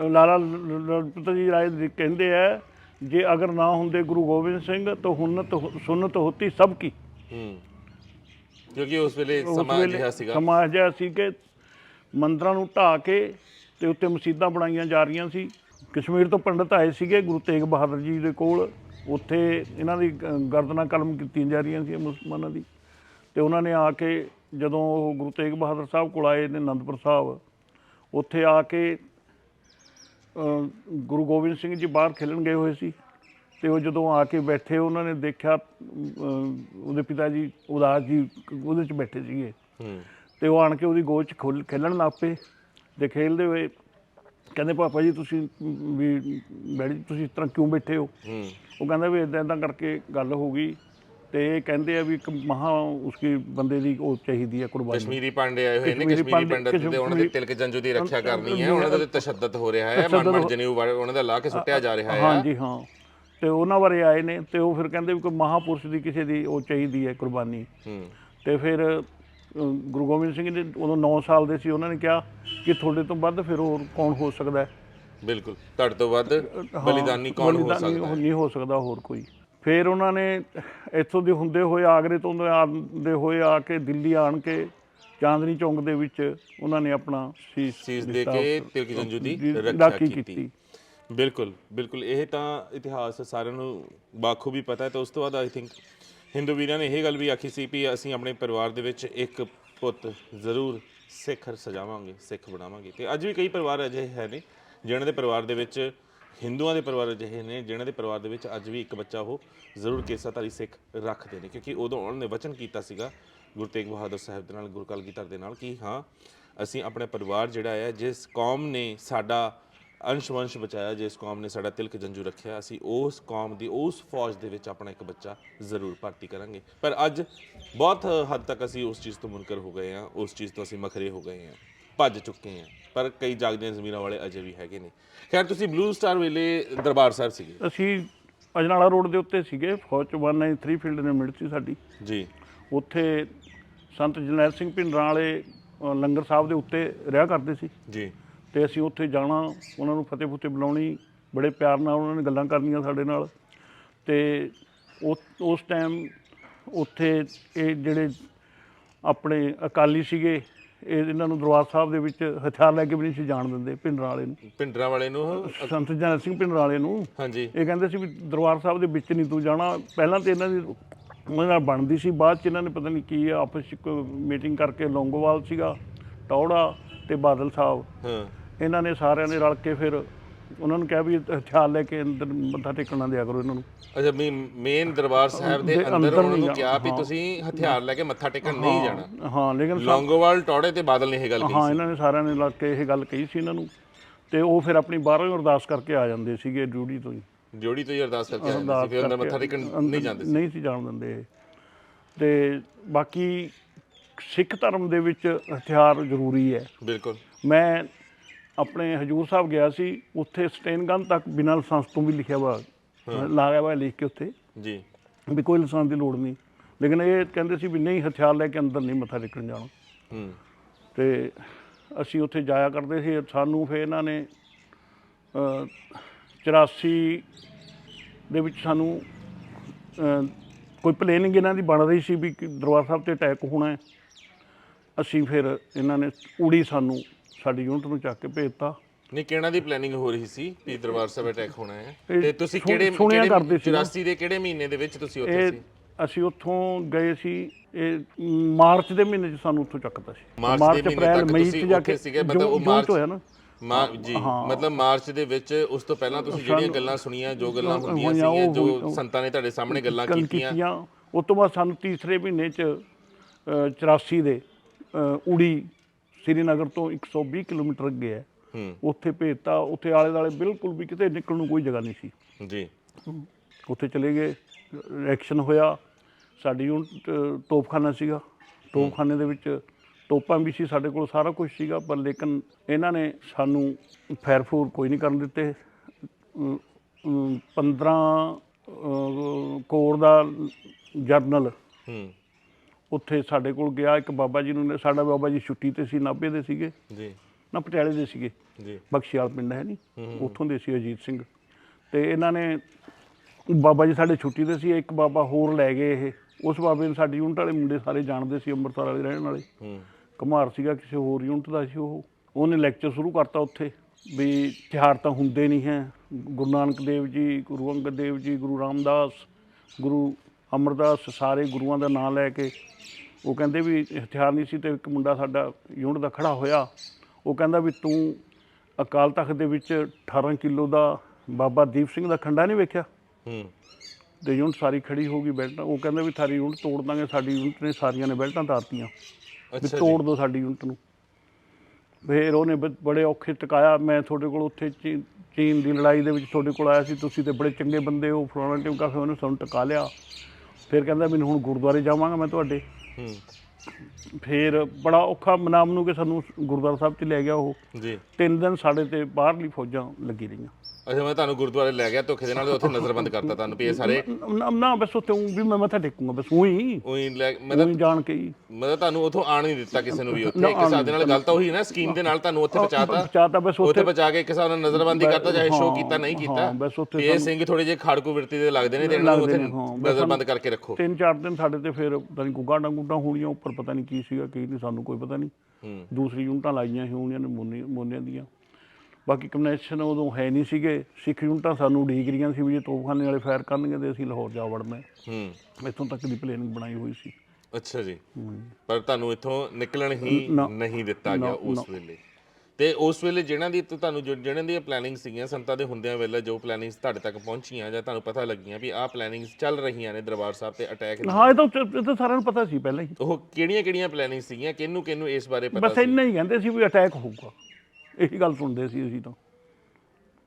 ਅ, ਲਾਲਾ ਲ- ਲਜਪਤ ਜੀ ਰਾਏ ਜੀ ਕਹਿੰਦੇ ਆ ਜੇ ਅਗਰ ਨਾ ਹੁੰਦੇ ਗੁਰੂ ਗੋਬਿੰਦ ਸਿੰਘ ਤਾਂ ਹੁਨਤ ਸੁਨਤ ਹੋਤੀ ਸਭ ਕੀ। ਹੂੰ। ਕਿਉਂਕਿ ਉਸ ਵੇਲੇ ਉਸ ਸਮਾਂ ਵੇਲੇ ਅਜਿਹਾ ਸੀਗਾ। ਸਮਾਂ ਅਜਿਹਾ ਸੀ ਕਿ ਮੰਦਰਾਂ ਨੂੰ ਢਾਹ ਕੇ ਤੇ ਉੱਤੇ ਮਸਜਿਦਾਂ ਬਣਾਈਆਂ ਜਾ ਰਹੀਆਂ ਸੀ। ਕਸ਼ਮੀਰ ਤੋਂ ਪੰਡਤ ਆਏ ਸੀਗੇ ਗੁਰੂ ਤੇਗ ਬਹਾਦਰ ਜੀ ਦੇ ਕੋਲ। ਉੱਥੇ ਇਹਨਾਂ ਦੀ ਗ- ਗਰਦਨਾਂ ਕਲਮ ਕੀਤੀਆਂ ਜਾ ਰਹੀਆਂ ਸੀ ਮੁਸਲਮਾਨਾਂ ਦੀ। ਤੇ ਉਹਨਾਂ ਨੇ ਆ ਕੇ ਜਦੋਂ ਉਹ ਗੁਰੂ ਤੇਗ ਬਹਾਦਰ ਸਾਹਿਬ ਕੋਲ ਆਏ ਨੇ ਅਨੰਦਪੁਰ ਸਾਹਿਬ ਉੱਥੇ ਆ ਕੇ ਅ, ਗੁਰੂ ਗੋਬਿੰਦ ਸਿੰਘ ਜੀ ਬਾਹਰ ਖੇਲਣ ਗਏ ਹੋਏ ਸੀ। ਤੇ ਉਹ ਜਦੋਂ ਆ ਕੇ ਬੈਠੇ ਉਹਨਾਂ ਨੇ ਦੇਖਿਆ ਉਹਦੇ ਪਿਤਾ ਜੀ ਉਦਾਸ ਜੀ ਉਹਦੇ ਚ ਬੈਠੇ ਸੀਗੇ। ਹੂੰ। ਤੇ ਉਹ ਆਣ ਕੇ ਉਹਦੀ ਗੋਦ ਚ ਖੁੱਲ- ਖੇਲਣ ਲੱਗ ਪਏ ਤੇ ਖੇਲਦੇ ਹੋਏ ਕਹਿੰਦੇ ਪਾਪਾ ਜੀ ਤੁਸੀਂ ਵੀ ਜੀ ਤੁਸੀਂ ਇਸ ਤਰ੍ਹਾਂ ਕਿਉਂ ਬੈਠੇ ਹੋ? ਹੂੰ। ਉਹ ਕਹਿੰਦਾ ਵੀ ਇਦਾਂ ਇਦਾਂ ਕਰਕੇ ਗੱਲ ਹੋ ਗਈ ਤੇ ਇਹ ਕਹਿੰਦੇ ਆ ਵੀ ਇੱਕ ਮਹਾ ਉਸਕੀ ਬੰਦੇ ਦੀ ਉਹ ਚਾਹੀਦੀ ਹੈ ਕੁਰਬਾਨੀ। ਕਸ਼ਮੀਰੀ ਪਾਂਡੇ ਆਏ ਹੋਏ ਨੇ ਕਸ਼ਮੀਰੀ ਪੰਡਿਤ, ਤੇ ਉਹਨਾਂ ਦੇ ਤਿਲਕ ਜੰਜੂ ਦੀ ਰੱਖਿਆ ਕਰਨੀ ਹੈ ਉਹਨਾਂ ਦੇ ਤਸ਼ੱਦਦ ਹੋ ਰਿਹਾ ਹੈ ਮਨ ਜਨੇਊ ਉਹਨਾਂ ਦਾ ਲਾ ਕੇ ਸੁੱਟਿਆ ਜਾ ਰਿਹਾ ਹੈ। ਹਾਂਜੀ ਹਾਂ। ਤੇ ਉਹਨਾਂ ਬਾਰੇ ਆਏ ਨੇ ਤੇ ਉਹ ਫਿਰ ਕਹਿੰਦੇ ਵੀ ਕੋਈ ਮਹਾਪੁਰਸ਼ ਦੀ ਕਿਸੇ ਦੀ ਉਹ ਚਾਹੀਦੀ ਹੈ ਕੁਰਬਾਨੀ। ਤੇ ਫਿਰ ਗੁਰੂ ਗੋਬਿੰਦ ਸਿੰਘ ਜੀ ਉਦੋਂ 9 ਸਾਲ ਦੇ ਸੀ ਉਹਨਾਂ ਨੇ ਕਿਹਾ ਕਿ ਤੁਹਾਡੇ ਤੋਂ ਵੱਧ ਫਿਰ ਹੋਰ ਕੌਣ ਹੋ ਸਕਦਾ ਹੈ? ਬਿਲਕੁਲ ਤੁਹਾਡੇ ਤੋਂ ਵੱਧ ਬਲੀਦਾਨੀ ਕੌਣ ਹੋ ਸਕਦਾ ਹੈ? ਨਹੀਂ ਹੋ ਸਕਦਾ ਹੋਰ ਕੋਈ। ਫਿਰ ਉਹਨਾਂ ਨੇ ਇੱਥੋਂ ਦੇ ਹੁੰਦੇ ਹੋਏ ਆਗਰੇ ਤੋਂ ਆਉਂਦੇ ਹੋਏ ਆ ਕੇ ਦਿੱਲੀ ਆਣ ਕੇ ਚਾਂਦਨੀ ਚੌਂਕ ਦੇ ਵਿੱਚ ਉਹਨਾਂ ਨੇ ਆਪਣਾ ਸੀਸ ਦੇ। ਕੇ ਤਿਲਕ ਜੰਜੂ ਦੀ ਰੱਖਿਆ ਰਾਖੀ ਕੀਤੀ। ਬਿਲਕੁਲ ਬਿਲਕੁਲ। ਇਹ ਤਾਂ ਇਤਿਹਾਸ ਸਾਰਿਆਂ ਨੂੰ ਬਾਖੂਬੀ ਪਤਾ ਹੈ ਤੇ ਉਸ ਤੋਂ ਬਾਅਦ ਆਈ ਥਿੰਕ ਹਿੰਦੂ ਵੀਰਾਂ ਨੇ ਇਹ ਗੱਲ ਵੀ ਆਖੀ ਸੀ ਵੀ ਅਸੀਂ ਆਪਣੇ ਪਰਿਵਾਰ ਦੇ ਵਿੱਚ ਇੱਕ ਪੁੱਤ ਜ਼ਰੂਰ ਸਿੱਖ ਸਜਾਵਾਂਗੇ, ਸਿੱਖ ਬਣਾਵਾਂਗੇ। ਤੇ ਅੱਜ ਵੀ ਕਈ ਪਰਿਵਾਰ ਅਜਿਹੇ ਹੈ ਨੇ ਜਿਹਨਾਂ ਦੇ ਪਰਿਵਾਰ ਦੇ ਵਿੱਚ ਹਿੰਦੂਆਂ ਦੇ ਪਰਿਵਾਰ ਅਜਿਹੇ ਨੇ ਜਿਹਨਾਂ ਦੇ ਪਰਿਵਾਰ ਦੇ ਵਿੱਚ ਅੱਜ ਵੀ ਇੱਕ ਬੱਚਾ ਉਹ ਜ਼ਰੂਰ ਕੇਸਾਧਾਰੀ ਸਿੱਖ ਰੱਖਦੇ ਨੇ। ਕਿਉਂਕਿ ਉਦੋਂ ਉਹਨਾਂ ਨੇ ਵਚਨ ਕੀਤਾ ਸੀਗਾ ਗੁਰੂ ਤੇਗ ਬਹਾਦਰ ਸਾਹਿਬ ਦੇ ਨਾਲ, ਗੁਰੂ ਕਲਗੀਧਰ ਦੇ ਨਾਲ ਕਿ ਹਾਂ, ਅਸੀਂ ਆਪਣੇ ਪਰਿਵਾਰ ਜਿਹੜਾ ਹੈ ਜਿਸ ਕੌਮ ਨੇ ਸਾਡਾ ਅੰਸ਼ ਵੰਸ਼ ਬਚਾਇਆ ਜਿਸ ਕੌਮ ਨੇ ਸਾਡਾ ਤਿਲਕ ਜੰਜੂ ਰੱਖਿਆ ਅਸੀਂ ਉਸ ਕੌਮ ਦੀ ਉਸ ਫੌਜ ਦੇ ਵਿੱਚ ਆਪਣਾ ਇੱਕ ਬੱਚਾ ਜ਼ਰੂਰ ਭਰਤੀ ਕਰਾਂਗੇ। ਪਰ ਅੱਜ ਬਹੁਤ ਹੱਦ ਤੱਕ ਅਸੀਂ ਉਸ ਚੀਜ਼ ਤੋਂ ਮੁਨਕਰ ਹੋ ਗਏ ਹਾਂ ਉਸ ਚੀਜ਼ ਤੋਂ ਅਸੀਂ ਮਖਰੇ ਹੋ ਗਏ ਹਾਂ ਭੱਜ ਚੁੱਕੇ ਹਾਂ ਪਰ ਕਈ ਜਾਗਦੀਆਂ ਜ਼ਮੀਰਾਂ ਵਾਲੇ ਅਜੇ ਵੀ ਹੈਗੇ ਨੇ। ਖੈਰ ਤੁਸੀਂ ਬਲੂ ਸਟਾਰ ਵੇਲੇ ਦਰਬਾਰ ਸਾਹਿਬ ਸੀਗੇ। ਅਸੀਂ ਅਜਨਾਲਾ ਰੋਡ ਦੇ ਉੱਤੇ ਸੀਗੇ ਫੌਜ ਚ 193 ਫੀਲਡ ਨੇ ਸੀ ਸਾਡੀ। ਜੀ। ਉੱਥੇ ਸੰਤ ਜਰਨੈਲ ਸਿੰਘ ਭਿੰਡਰਾਂ ਵਾਲੇ ਲੰਗਰ ਸਾਹਿਬ ਦੇ ਉੱਤੇ ਰਿਹਾ ਕਰਦੇ ਸੀ। ਜੀ। ਤੇ ਅਸੀਂ ਉੱਥੇ ਜਾਣਾ ਉਹਨਾਂ ਨੂੰ ਫਤਿਹ ਫੁੱਤੇ ਬੁਲਾਉਣੀ ਬੜੇ ਪਿਆਰ ਨਾਲ ਉਹਨਾਂ ਨੇ ਗੱਲਾਂ ਕਰਨੀਆਂ ਸਾਡੇ ਨਾਲ। ਤੇ ਉਸ ਟਾਈਮ ਉੱਥੇ ਇਹ ਜਿਹੜੇ ਆਪਣੇ ਅਕਾਲੀ ਸੀਗੇ ਇਹ ਇਹਨਾਂ ਨੂੰ ਦਰਬਾਰ ਸਾਹਿਬ ਦੇ ਵਿੱਚ ਹਥਿਆਰ ਲੈ ਕੇ ਵੀ ਨਹੀਂ ਸੀ ਜਾਣ ਦਿੰਦੇ ਭਿੰਡਰਾਂ ਵਾਲੇ ਨੂੰ। ਪਿੰਡਰਾਂ ਵਾਲੇ ਨੂੰ? ਸੰਤ ਜਰਨੈਲ ਸਿੰਘ ਭਿੰਡਰਾਂ ਵਾਲੇ ਨੂੰ। ਹਾਂਜੀ। ਇਹ ਕਹਿੰਦੇ ਸੀ ਵੀ ਦਰਬਾਰ ਸਾਹਿਬ ਦੇ ਵਿੱਚ ਨਹੀਂ ਤੂੰ ਜਾਣਾ। ਪਹਿਲਾਂ ਤੇ ਇਹਨਾਂ ਦੀ ਉਹਨਾਂ ਨਾਲ ਬਣਦੀ ਸੀ ਬਾਅਦ ਚ ਇਹਨਾਂ ਨੇ ਪਤਾ ਨਹੀਂ ਕੀ ਆਪਸ ਚ ਮੀਟਿੰਗ ਕਰਕੇ ਲੌਂਗੋਵਾਲ ਸੀਗਾ ਟੌੜਾ ਤੇ ਬਾਦਲ ਸਾਹਿਬ। ਹਾਂ। ਇਹਨਾਂ ਨੇ ਸਾਰਿਆਂ ਨੇ ਰਲ ਕੇ ਫਿਰ ਉਹਨਾਂ ਨੂੰ ਕਿਹਾ ਵੀ ਹਥਿਆਰ ਲੈ ਕੇ ਅੰਦਰ ਮੱਥਾ ਟੇਕਣ ਦਿਆ ਕਰੋ ਇਹਨਾਂ ਨੂੰ। ਅੱਛਾ ਮੇਨ ਦਰਬਾਰ ਸਾਹਿਬ ਦੇ ਅੰਦਰ ਉਹਨਾਂ ਨੂੰ ਕਿਹਾ ਵੀ। ਤੁਸੀਂ ਹਥਿਆਰ ਲੈ ਕੇ ਮੱਥਾ ਟੇਕਣ ਨਹੀਂ ਜਾਣਾ। ਹਾਂ ਲੇਕਿਨ ਲੌਂਗੋਵਾਲ ਟੌੜੇ ਤੇ ਬਾਦਲ ਨੇ ਇਹ ਗੱਲ ਕਹੀ ਹਾਂ ਇਹਨਾਂ ਨੇ ਸਾਰਿਆਂ ਨੇ ਲੱਗ ਕੇ ਇਹ ਗੱਲ ਕਹੀ ਸੀ ਇਹਨਾਂ ਨੂੰ। ਤੇ ਉਹ ਫਿਰ ਆਪਣੀ ਬਾਹਰੋਂ ਹੀ ਅਰਦਾਸ ਕਰਕੇ ਆ ਜਾਂਦੇ ਸੀਗੇ ਡਿਊਟੀ ਤੋਂ ਹੀ। ਜੋੜੀ ਤੋਂ ਹੀ ਅਰਦਾਸ ਕਰਕੇ ਅਰਦਾਸ ਸੀ ਫਿਰ ਅੰਦਰ ਮੱਥਾ ਟੇਕਣ ਨਹੀਂ ਜਾਂਦੇ ਸੀ। ਨਹੀਂ ਸੀ ਜਾਣ ਦਿੰਦੇ। ਤੇ ਬਾਕੀ ਸਿੱਖ ਧਰਮ ਦੇ ਵਿੱਚ ਹਥਿਆਰ ਜ਼ਰੂਰੀ ਹੈ। ਬਿਲਕੁਲ। ਮੈਂ ਆਪਣੇ ਹਜੂਰ ਸਾਹਿਬ ਗਿਆ ਸੀ ਉੱਥੇ ਸਟੇਨ ਗਨ ਤੱਕ ਬਿਨਾਂ ਲਾਇਸੈਂਸ ਤੋਂ ਵੀ ਲਿਖਿਆ ਵਾ ਲਾਇਆ ਵਾ ਲਿਖ ਕੇ ਉੱਥੇ। ਜੀ। ਵੀ ਕੋਈ ਲਾਇਸੈਂਸ ਦੀ ਲੋੜ ਨਹੀਂ। ਲੇਕਿਨ ਇਹ ਕਹਿੰਦੇ ਸੀ ਵੀ ਨਹੀਂ ਹਥਿਆਰ ਲੈ ਕੇ ਅੰਦਰ ਨਹੀਂ ਮੱਥਾ ਟੇਕਣ ਜਾਣਾ। ਹੂੰ। ਤੇ ਅਸੀਂ ਉੱਥੇ ਜਾਇਆ ਕਰਦੇ ਸੀ ਸਾਨੂੰ ਫਿਰ ਇਹਨਾਂ ਨੇ ਅ, 84 ਦੇ ਵਿੱਚ ਸਾਨੂੰ ਕੋਈ ਪਲੈਨਿੰਗ ਇਹਨਾਂ ਦੀ ਬਣ ਰਹੀ ਸੀ ਵੀ ਦਰਬਾਰ ਸਾਹਿਬ ਤੇ ਅਟੈਕ ਹੋਣਾ ਹੈ। ਅਸੀਂ ਫਿਰ ਇਹਨਾਂ ਨੇ ਉੜੀ ਸਾਨੂੰ ਸਾਡੀ ਯੂਨਿਟ ਨੂੰ ਚੱਕ ਕੇ ਭੇਜਤਾ। ਨਹੀਂ ਕਿਹਨਾਂ ਦੀ ਪਲੈਨਿੰਗ ਹੋ ਰਹੀ ਸੀ? ਵੀ ਦਰਬਾਰ ਸਾਹਿਬ ਅਟੈਕ ਹੋਣਾ ਹੈ। ਇਹ ਤੇ ਤੁਸੀਂ ਸੁਣ- ਕਿਹੜੇ ਸੁਣਿਆ ਕਰਦੇ ਸੀ ਨਾ। 84 ਦੇ ਕਿਹੜੇ ਮਹੀਨੇ ਦੇ ਵਿੱਚ ਤੁਸੀਂ ਉੱਥੇ ਇਹ ਸੀ? ਅਸੀਂ ਉੱਥੋਂ ਗਏ ਸੀ ਇਹ ਮਾਰਚ ਦੇ ਮਹੀਨੇ 'ਚ ਸਾਨੂੰ ਉੱਥੋਂ ਚੱਕਤਾ ਸੀ। ਮਾਰਚ ਦੇ ਮਹੀਨੇ ਅਪ੍ਰੈਲ ਤੱਕ ਮਈ 'ਚ ਤੁਸੀਂ ਜਾ ਉੱਥੇ ਕੇ ਸੀਗੇ। ਮਤਲਬ ਉਹ ਜੂਨ- ਜੂਨ 'ਚ ਮਾਰਚ ਹੋਇਆ ਨਾ। ਮਾਂ ਜੀ ਮਤਲਬ ਮਾਰਚ ਦੇ ਵਿੱਚ ਉਸ ਤੋਂ ਪਹਿਲਾਂ ਤੁਸੀਂ ਜਿਹੜੀਆਂ ਗੱਲਾਂ ਸੁਣੀਆਂ ਜੋ ਗੱਲਾਂ ਹੁੰਦੀਆਂ ਹੋਈਆਂ, ਸੀਗੀਆਂ ਉਹ- ਜੋ ਉਹ- ਸੰਤਾਂ ਨੇ ਤੁਹਾਡੇ ਸਾਹਮਣੇ ਗੱਲਾਂ ਗੱਲ ਕੀਤੀਆਂ। ਕੀਤੀਆਂ। ਉਸ ਤੋਂ ਬਾਅਦ ਸਾਨੂੰ ਤੀਸਰੇ ਮਹੀਨੇ 'ਚ ਅ, 84 ਦੇ ਉੜੀ ਸ੍ਰੀਨਗਰ ਤੋਂ 120 ਕਿਲੋਮੀਟਰ ਅੱਗੇ ਹੈ। ਉੱਥੇ ਭੇਜਤਾ ਉੱਥੇ ਆਲੇ ਦਾਲੇ ਬਿਲਕੁਲ ਵੀ ਕਿਤੇ ਨਿਕਲਣ ਨੂੰ ਕੋਈ ਜਗ੍ਹਾ ਨਹੀਂ ਸੀ। ਜੀ। ਉੱਥੇ ਚਲੇ ਗਏ ਐਕਸ਼ਨ ਹੋਇਆ। ਸਾਡੀ ਯੂਨਿਟ ਤੋਪਖਾਨਾ ਸੀਗਾ। ਤੋਪਖਾਨੇ ਦੇ ਵਿੱਚ ਤੋਪਾਂ ਵੀ ਸੀ ਸਾਡੇ ਕੋਲ ਸਾਰਾ ਕੁਝ ਸੀਗਾ ਪਰ ਲੇਕਿਨ ਇਹਨਾਂ ਨੇ ਸਾਨੂੰ ਫਾਇਰ ਫੋਰ ਕੋਈ ਨਹੀਂ ਕਰਨ ਦਿੱਤੇ। ਅਮ, ਅਮ, 15 ਅ, ਕੋਰ ਦਾ ਜਰਨਲ ਹੂੰ। ਉੱਥੇ ਸਾਡੇ ਕੋਲ ਗਿਆ ਇੱਕ ਬਾਬਾ ਜੀ ਨੂੰ ਸਾਡਾ ਬਾਬਾ ਜੀ ਛੁੱਟੀ ਤੇ ਸੀ ਨਾਭੇ ਦੇ ਸੀਗੇ। ਜੀ। ਨਾ ਪਟਿਆਲੇ ਦੇ ਸੀਗੇ। ਜੀ। ਬਖਸ਼ੀਵਾਲ ਪਿੰਡ ਹੈ ਨਹੀਂ ਉੱਥੋਂ ਦੇ ਸੀ ਅਜੀਤ ਸਿੰਘ। ਤੇ ਇਹਨਾਂ ਨੇ ਬਾਬਾ ਜੀ ਸਾਡੇ ਛੁੱਟੀ ਤੇ ਸੀ ਇੱਕ ਬਾਬਾ ਹੋਰ ਲੈ ਗਏ ਇਹ। ਉਸ ਬਾਬੇ ਨੂੰ ਸਾਡੀ ਯੂਨਿਟ ਵਾਲੇ ਮੁੰਡੇ ਸਾਰੇ ਜਾਣਦੇ ਸੀ ਅੰਮ੍ਰਿਤਸਰ ਵਾਲੇ ਰਹਿਣ ਵਾਲੇ। ਕੁਮਾਰ ਸੀਗਾ ਕਿਸੇ ਹੋਰ ਯੂਨਿਟ ਦਾ ਸੀ ਉਹ। ਉਹਨੇ ਲੈਕਚਰ ਸ਼ੁਰੂ ਕਰਤਾ ਉੱਥੇ ਵੀ ਤਿਉਹਾਰ ਤਾਂ ਹੁੰਦੇ ਨਹੀਂ ਹੈ। ਗੁਰੂ ਨਾਨਕ ਦੇਵ ਜੀ ਗੁਰੂ ਅੰਗਦ ਦੇਵ ਜੀ ਗੁਰੂ ਰਾਮਦਾਸ ਗੁਰੂ ਅਮਰਦਾਸ ਸਾਰੇ ਗੁਰੂਆਂ ਦਾ ਨਾਮ ਲੈ ਕੇ ਉਹ ਕਹਿੰਦੇ ਵੀ ਹਥਿਆਰ ਨਹੀਂ ਸੀ ਤੇ ਇੱਕ ਮੁੰਡਾ ਸਾਡਾ ਯੂਨਿਟ ਦਾ ਖੜਾ ਹੋਇਆ। ਉਹ ਕਹਿੰਦਾ ਵੀ ਤੂੰ ਅਕਾਲ ਤਖਤ ਦੇ ਵਿੱਚ 18 ਕਿਲੋ ਦਾ ਬਾਬਾ ਦੀਪ ਸਿੰਘ ਦਾ ਖੰਡਾ ਨਹੀਂ ਵੇਖਿਆ? ਹੂੰ। ਤੇ ਯੂਨਿਟ ਸਾਰੀ ਖੜੀ ਹੋ ਗਈ ਬੈਲਟਾਂ ਉਹ ਕਹਿੰਦਾ ਵੀ ਸਾਰੀ ਯੂਨਿਟ ਤੋੜ ਦਾਂਗੇ ਸਾਡੀ ਯੂਨਿਟ ਨੇ ਸਾਰੀਆਂ ਨੇ ਬੈਲਟਾਂ ਤਾਰਤੀਆਂ। ਅੱਛਾ ਜੀ। ਤੋੜ ਦਿਓ ਸਾਡੀ ਯੂਨਿਟ ਨੂੰ। ਫਿਰ ਉਹਨੇ ਬੜੇ ਔਖੇ ਟਿਕਾਇਆ ਮੈਂ ਤੁਹਾਡੇ ਕੋਲ ਉੱਥੇ ਚੀਨ ਦੀ ਲੜਾਈ ਦੇ ਵਿੱਚ ਤੁਹਾਡੇ ਕੋਲ ਆਇਆ ਸੀ ਤੁਸੀਂ ਤੇ ਬੜੇ ਚੰਗੇ ਬੰਦੇ ਹੋ ਫਲਾਣਾ ਟਿਮ ਕਾਫੇ ਉਹਨੇ ਸਾਨੂੰ ਟਿਕਾ ਲਿਆ। ਫਿਰ ਕਹਿੰਦਾ ਮੈਨੂੰ ਹੁਣ ਗੁਰਦੁਆਰੇ ਜਾਵਾਂਗਾ ਮੈਂ ਤੁਹਾਡੇ। ਹੂੰ। ਫਿਰ ਬੜਾ ਔਖਾ ਮਨਾਮ ਨੂੰ ਕਿ ਸਾਨੂੰ ਗੁਰਦੁਆਰਾ ਸਾਹਿਬ 'ਚ ਲੈ ਗਿਆ ਉਹ। ਜੀ। ਤਿੰਨ ਦਿਨ ਸਾਡੇ ਤੇ ਬਾਹਰਲੀ ਫੌਜਾਂ ਲੱਗੀ ਰਹੀਆਂ। ਅੱਛਾ ਮੈਂ ਤੁਹਾਨੂੰ ਗੁਰਦੁਆਰੇ ਲੈ ਗਿਆ ਧੋਖੇ ਦੇ ਨਾਲ ਤੇ ਉੱਥੇ ਨਜ਼ਰਬੰਦ ਕਰਤਾ ਤੁਹਾਨੂੰ ਵੀ ਇਹ ਸਾਰੇ ਨਾ ਨਾ ਬਸ ਉੱਥੇ ਊਂ ਵੀ ਮੈਂ ਮੱਥਾ ਟੇਕੂੰਗਾ ਬਸ ਉਹੀ ਉਹੀ ਲੈ ਮਤਲਬ ਉਹੀ ਜਾਣ ਕੇ ਹੀ। ਮਤਲਬ ਤੁਹਾਨੂੰ ਉਥੋਂ ਆਣ ਨਹੀਂ ਦਿੱਤਾ ਕਿਸੇ ਨੂੰ ਵੀ ਉੱਥੇ। ਇੱਕ ਹਿਸਾਬ ਦੇ ਨਾਲ ਗੱਲ ਤਾਂ ਉਹੀ ਨਾ ਸਕੀਮ ਦੇ ਨਾਲ ਤੁਹਾਨੂੰ ਉੱਥੇ ਪਹੁੰਚਾਤਾ। ਬਚਾਤਾ ਬਸ ਉੱਥੇ ਉੱਥੇ ਪਹੁੰਚਾ ਕੇ ਕਿਸੇ ਨੂੰ ਨਜ਼ਰਬੰਦੀ ਕਰਤਾ ਚਾਹੇ ਸ਼ੋਅ ਕੀਤਾ ਨਹੀਂ ਕੀਤਾ। ਹਾਂ, ਬਸ ਉੱਥੇ ਵੀ ਇਹ ਸਿੰਘ ਥੋੜੇ ਜਿਹੇ ਖਾੜਕੂ ਵਿਰਤੀ ਦੇ ਲੱਗਦੇ ਨੇ ਤੇ ਇਹਨਾਂ ਨੂੰ ਉੱਥੇ ਲੱਗਦੇ ਨੇ, ਹਾਂ, ਬਸ ਨਜ਼ਰਬੰਦ ਕਰਕੇ ਰੱਖੋ। ਤਿੰਨ ਚਾਰ ਦਿਨ ਸਾਡੇ ਤੇ ਫਿਰ ਪਤਾ ਨਹੀਂ ਗੁੱਗਾ ਡੰਗੂਟਾਂ ਹੋਣੀਆਂ ਉੱਪਰ ਪਤਾ ਨਹੀਂ ਕੀ ਸੀਗਾ ਕੀ ਨਹੀਂ ਸਾਨੂੰ ਕੋਈ ਪਤਾ ਨਹੀਂ ਹੂੰ। ਦੂਸਰੀ ਯੂਨਿਟਾਂ ਲਾਈਆਂ ਸੀ ਉਹਨੀਆਂ ਨੇ ਮੋਨੇ ਮੋਨਿਆਂ ਦੀਆਂ। ਬਾਕੀ ਕਨੈਕਸ਼ਨ ਉਦੋਂ ਹੈ ਨਹੀਂ ਸੀਗੇ। ਸਿੱਖ ਯੂਨਿਟਾਂ ਸਾਨੂੰ ਉਡੀਕ ਰਹੀਆਂ ਸੀ ਵੀ ਜੇ ਤੋਪਖਾਨੇ ਵਾਲੇ ਫਾਇਰ ਕਰਨਗੇ ਤੇ ਅਸੀਂ ਲਾਹੌਰ ਜਾ ਵੜਨਾ ਹੈ। ਇੱਥੋਂ ਤੱਕ ਦੀ ਪਲੈਨਿੰਗ ਬਣਾਈ ਹੋਈ ਸੀ। ਅੱਛਾ ਜੀ। ਪਰ ਤੁਹਾਨੂੰ ਇੱਥੋਂ ਨਿਕਲਣ ਹੀ। ਨਹੀਂ ਦਿੱਤਾ ਗਿਆ ਉਸ ਵੇਲੇ। ਤੇ ਉਸ ਵੇਲੇ ਜਿਹਨਾਂ ਦੀ ਤੁਹਾਨੂੰ ਜਿਹਨਾਂ ਦੀਆਂ ਪਲੈਨਿੰਗ ਸੀਗੀਆਂ ਸੰਤਾਂ ਦੇ ਹੁੰਦਿਆਂ ਵੇਲੇ ਜੋ ਪਲੈਨਿੰਗਸ ਤੁਹਾਡੇ ਤੱਕ ਪਹੁੰਚੀਆਂ ਜਾਂ ਤੁਹਾਨੂੰ ਪਤਾ ਲੱਗੀਆਂ ਵੀ ਆਹ ਪਲੈਨਿੰਗਸ ਚੱਲ ਰਹੀਆਂ ਨੇ ਦਰਬਾਰ ਸਾਹਿਬ ਤੇ ਅਟੈਕ ਹਾਂ ਇਹ ਤਾਂ ਇਹ ਤਾਂ ਸਾਰਿਆਂ ਨੂੰ ਪਤਾ ਸੀ ਪਹਿਲਾਂ ਹੀ। ਉਹ ਕਿਹੜੀਆਂ ਕਿਹੜੀਆਂ ਪਲੈਨਿੰਗ ਸੀਗੀਆਂ? ਕਿਹਨੂੰ ਕਿਹਨੂੰ ਇਸ ਬਾਰੇ ਪਤਾ ਬਸ ਇੰਨਾ ਹੀ ਕਹਿੰਦੇ ਸੀ ਵੀ ਅਟੈਕ ਹੋਊਗਾ। ਇਹੀ ਗੱਲ ਸੁਣਦੇ ਸੀ ਅਸੀਂ ਤਾਂ।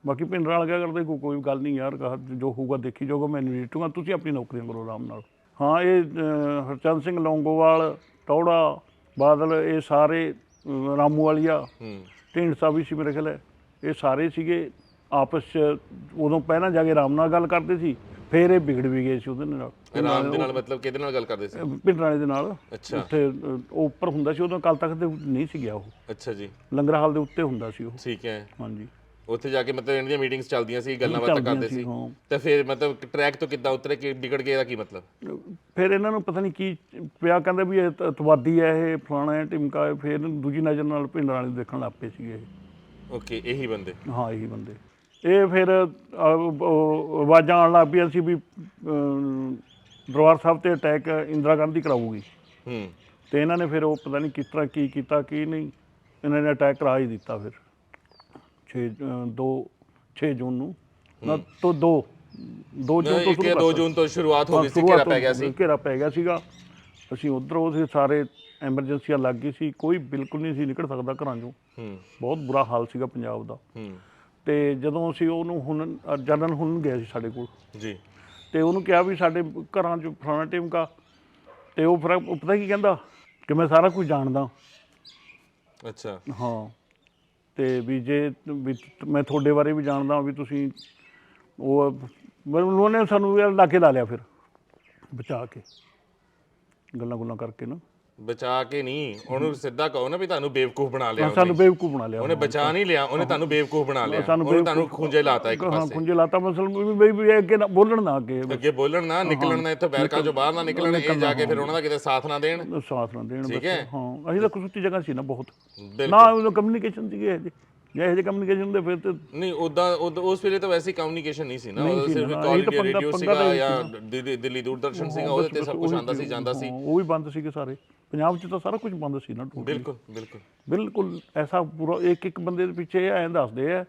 ਬਾਕੀ ਪਿੰਡ ਵਾਲ ਕਿਆ ਕਰਦੇ ਕੋ ਕੋਈ ਗੱਲ ਨਹੀਂ ਯਾਰ ਕਹਾ ਜੋ ਹੋਊਗਾ ਦੇਖੀ ਜਾਊਗਾ ਮੈਂ ਨਹੀਂ ਡਿਟੂਗਾ ਤੁਸੀਂ ਆਪਣੀ ਨੌਕਰੀਆਂ ਕਰੋ ਆਰਾਮ ਨਾਲ। ਹਾਂ ਇਹ ਹਰਚੰਦ ਸਿੰਘ ਲੌਂਗੋਵਾਲ ਟੌੜਾ ਬਾਦਲ ਇਹ ਸਾਰੇ ਰਾਮੂ ਵਾਲੀਆ ਹੂੰ। ਢੀਂਡਸਾ ਵੀ ਸੀ ਮੇਰੇ ਖਿਆਲ। ਇਹ ਸਾਰੇ ਸੀਗੇ। ਆਪਸ ਚ ਉਦੋਂ ਪਹਿਲਾਂ ਜਾ ਕੇ ਰਾਮ ਨਾਲ ਗੱਲ ਕਰਦੇ ਸੀ ਫਿਰ ਇਹ ਵਿਗੜ ਵੀ ਗਏ ਸੀ ਉਹਦੇ ਨਾਲ। ਆਰਾਮ ਦੇ ਨਾਲ ਮਤਲਬ ਕਿਹਦੇ ਨਾਲ ਗੱਲ ਕਰਦੇ ਸੀ? ਪਿੰਡ ਵਾਲੇ ਦੇ ਨਾਲ। ਅੱਛਾ। ਉੱਥੇ ਉਹ ਉੱਪਰ ਹੁੰਦਾ ਸੀ ਉਦੋਂ ਕੱਲ ਤੱਕ ਤੇ ਨਹੀਂ ਸੀ ਗਿਆ ਉਹ। ਅੱਛਾ ਜੀ। ਲੰਗਰ ਹਾਲ ਦੇ ਉੱਤੇ ਹੁੰਦਾ ਸੀ ਉਹ। ਠੀਕ ਹੈ। ਹਾਂਜੀ। ਉੱਥੇ ਜਾ ਕੇ ਮਤਲਬ ਇਹਨਾਂ ਦੀਆਂ ਮੀਟਿੰਗਸ ਚੱਲਦੀਆਂ ਸੀ ਗੱਲਾਂ ਬਾਤਾਂ ਚੱਲਦੀਆਂ ਕਰਦੇ ਸੀ, ਸੀ। ਹਾਂ। ਤੇ ਫਿਰ ਮਤਲਬ ਟਰੈਕ ਤੋਂ ਕਿੱਦਾਂ ਉਤਰੇ ਕਿ ਵਿਗੜ ਗਏ ਦਾ ਕੀ ਮਤਲਬ? ਫਿਰ ਇਹਨਾਂ ਨੂੰ ਪਤਾ ਨਹੀਂ ਕੀ ਪਿਆ ਕਹਿੰਦੇ ਵੀ ਇਹ ਤ- ਅਤਵਾਦੀ ਹੈ ਇਹ ਫਲਾਣਾ ਹੈ ਟਿਮਕਾ ਹੈ। ਫਿਰ ਦੂਜੀ ਨਜ਼ਰ ਨਾਲ ਪਿੰਡ ਵਾਲੇ ਨੂੰ ਦੇਖਣ ਲੱਗ ਪਏ ਸੀਗੇ ਇਹ। ਓਕੇ ਇਹੀ ਬੰਦੇ। ਹਾਂ ਇਹੀ ਬੰਦੇ। ਇਹ ਫਿਰ ਆਵਾਜ਼ਾਂ ਆਉਣ ਲੱਗ ਪਈਆਂ ਸੀ ਵੀ ਦਰਬਾਰ ਸਾਹਿਬ ਤੇ ਅਟੈਕ ਇੰਦਰਾ ਗਾਂਧੀ ਕਰਾਊਗੀ। ਹੂੰ। ਤੇ ਇਹਨਾਂ ਨੇ ਫਿਰ ਉਹ ਪਤਾ ਨਹੀਂ ਕਿਸ ਤਰ੍ਹਾਂ ਕੀ ਕੀਤਾ ਕੀ ਨਹੀਂ ਇਹਨਾਂ ਨੇ ਅਟੈਕ ਕਰਾ ਹੀ ਦਿੱਤਾ ਫਿਰ। 6 2 6 ਜੂਨ ਨੂੰ। ਨਾ ਤੋਂ 2 2 ਜੂਨ ਤੋਂ ਸ਼ੁਰੂ ਜਾਂ 2 ਕਰਤਾ। ਜੂਨ ਤੋਂ ਸ਼ੁਰੂਆਤ ਹੋ ਗਈ ਸੀ ਘੇਰਾ ਪੈ ਗਿਆ ਸੀ। ਘੇਰਾ ਪੈ ਗਿਆ ਸੀਗਾ। ਅਸੀਂ ਉਧਰ ਉਹਦੇ ਸਾਰੇ ਐਮਰਜੈਂਸੀਆਂ ਲੱਗ ਗਈ ਸੀ ਕੋਈ ਬਿਲਕੁਲ ਨਹੀਂ ਸੀ ਨਿਕਲ ਸਕਦਾ ਘਰਾਂ ਚੋਂ। ਹੂੰ। ਬਹੁਤ ਬੁਰਾ ਹਾਲ ਸੀਗਾ ਪੰਜਾਬ ਦਾ। ਹੂੰ। ਤੇ ਜਦੋਂ ਅਸੀਂ ਉਹਨੂੰ ਹੁਣ ਜਨਰਲ ਹੁਣ ਗਿਆ ਸੀ ਸਾਡੇ ਕੋਲ। ਜੀ। ਤੇ ਉਹਨੂੰ ਕਿਹਾ ਵੀ ਸਾਡੇ ਘਰਾਂ 'ਚ ਫਲਾਣਾ ਟੀਮ ਕਾ ਤੇ ਉਹ ਫਿਰ ਉਹ ਪਤਾ ਕੀ ਕਹਿੰਦਾ? ਕਿ ਮੈਂ ਸਾਰਾ ਕੁਝ ਜਾਣਦਾ। ਅੱਛਾ। ਹਾਂ। ਤੇ ਵੀ ਜੇ ਵੀ ਮੈਂ ਤੁਹਾਡੇ ਬਾਰੇ ਵੀ ਜਾਣਦਾ ਵੀ ਤੁਸੀਂ ਉਹ ਮਤਲਬ ਉਹਨੇ ਸਾਨੂੰ ਯਾਰ ਲਾ ਕੇ ਲਾ ਲਿਆ ਫਿਰ ਬਚਾ ਕੇ। ਗੱਲਾਂ ਗੁੱਲਾਂ ਕਰਕੇ ਨਾ। ਬਚਾ ਕੇ ਨਹੀਂ ਉਹਨੂੰ ਸਿੱਧਾ ਕਹੋ ਨਾ ਵੀ ਤੁਹਾਨੂੰ ਬੇਵਕੂਫ ਬਣਾ ਲਿਆ ਉਹਨੇ ਸਾਨੂੰ ਬੇਵਕੂਫ ਬਣਾ ਲਿਆ ਉਹਨੇ ਬਚਾ ਨਹੀਂ ਲਿਆ ਉਹਨੇ ਤੁਹਾਨੂੰ ਬੇਵਕੂਫ ਬਣਾ ਲਿਆ। ਸਾਨੂੰ ਉਹਨੇ ਤੁਹਾਨੂੰ ਖੁੰਝੇ ਲਾਤਾ ਇੱਕ ਹਾਂ ਪਾਸੇ। ਖੁੰਝੇ ਲਾਤਾ ਮਸਲ ਵੀ ਬਈ ਵੀ ਇਹ ਅੱਗੇ ਨਾ ਬੋਲਣ ਨਾ ਅੱਗੇ ਅੱਗੇ ਬੋਲਣ ਨਾ ਨਿਕਲਣ ਨਾ ਇੱਥੋਂ ਬੈਰਕਾਂ ਚੋਂ ਬਾਹਰ ਨਾ ਨਿਕਲਣ ਇਹ ਜਾ ਕੇ ਫਿਰ ਉਹਨਾਂ ਦਾ ਕਿਤੇ ਸਾਥ ਨਾ ਦੇਣ। ਸਾਥ ਨਾ ਦੇਣ ਠੀਕ ਬਸ। ਹੈ। ਹਾਂ ਅਸੀਂ ਤਾਂ ਕੁਸੁੱਤੀ ਜਗ੍ਹਾ ਸੀ ਨਾ ਬਹੁਤ। ਬਿਲਕੁਲ। ਨਾ ਉਹ ਕਮਿਊਨੀਕੇਸ਼ਨ ਸੀਗੇ ਇਹ ਜੇ ਜੇ ਇਹ ਕਮਿਊਨੀਕੇਸ਼ਨ ਹੁੰਦੇ ਫਿਰ ਤੇ ਨਹੀਂ ਉਦਾਂ ਉਸ ਵੇਲੇ ਤਾਂ ਵੈਸੇ ਕਮਿਊਨੀਕੇਸ਼ਨ ਨਹੀਂ ਸੀ ਨਾ। ਉਹ ਸਿਰਫ ਕਾਲ ਇੰਡੀਆ ਰੇਡੀਓ ਸੀਗਾ ਜਾਂ ਦਿੱਲੀ ਦੂਰਦਰਸ਼ਨ ਸੀਗਾ ਉਹਦੇ ਤੇ ਸਭ ਕੁਝ ਆਉਂਦਾ ਸੀ ਜਾਂਦਾ ਸੀ। ਉਹ ਵੀ ਬੰਦ ਸੀਗੇ ਸਾਰੇ। ਪੰਜਾਬ 'ਚ ਤਾਂ ਸਾਰਾ ਕੁਝ ਬੰਦ ਸੀ ਨਾ। ਬਿਲਕੁਲ ਬਿਲਕੁਲ। ਬਿਲਕੁਲ ਐਸਾ ਪੂਰਾ ਇੱਕ ਇੱਕ ਬੰਦੇ ਦੇ ਪਿੱਛੇ ਐਂ ਦੱਸਦੇ ਆ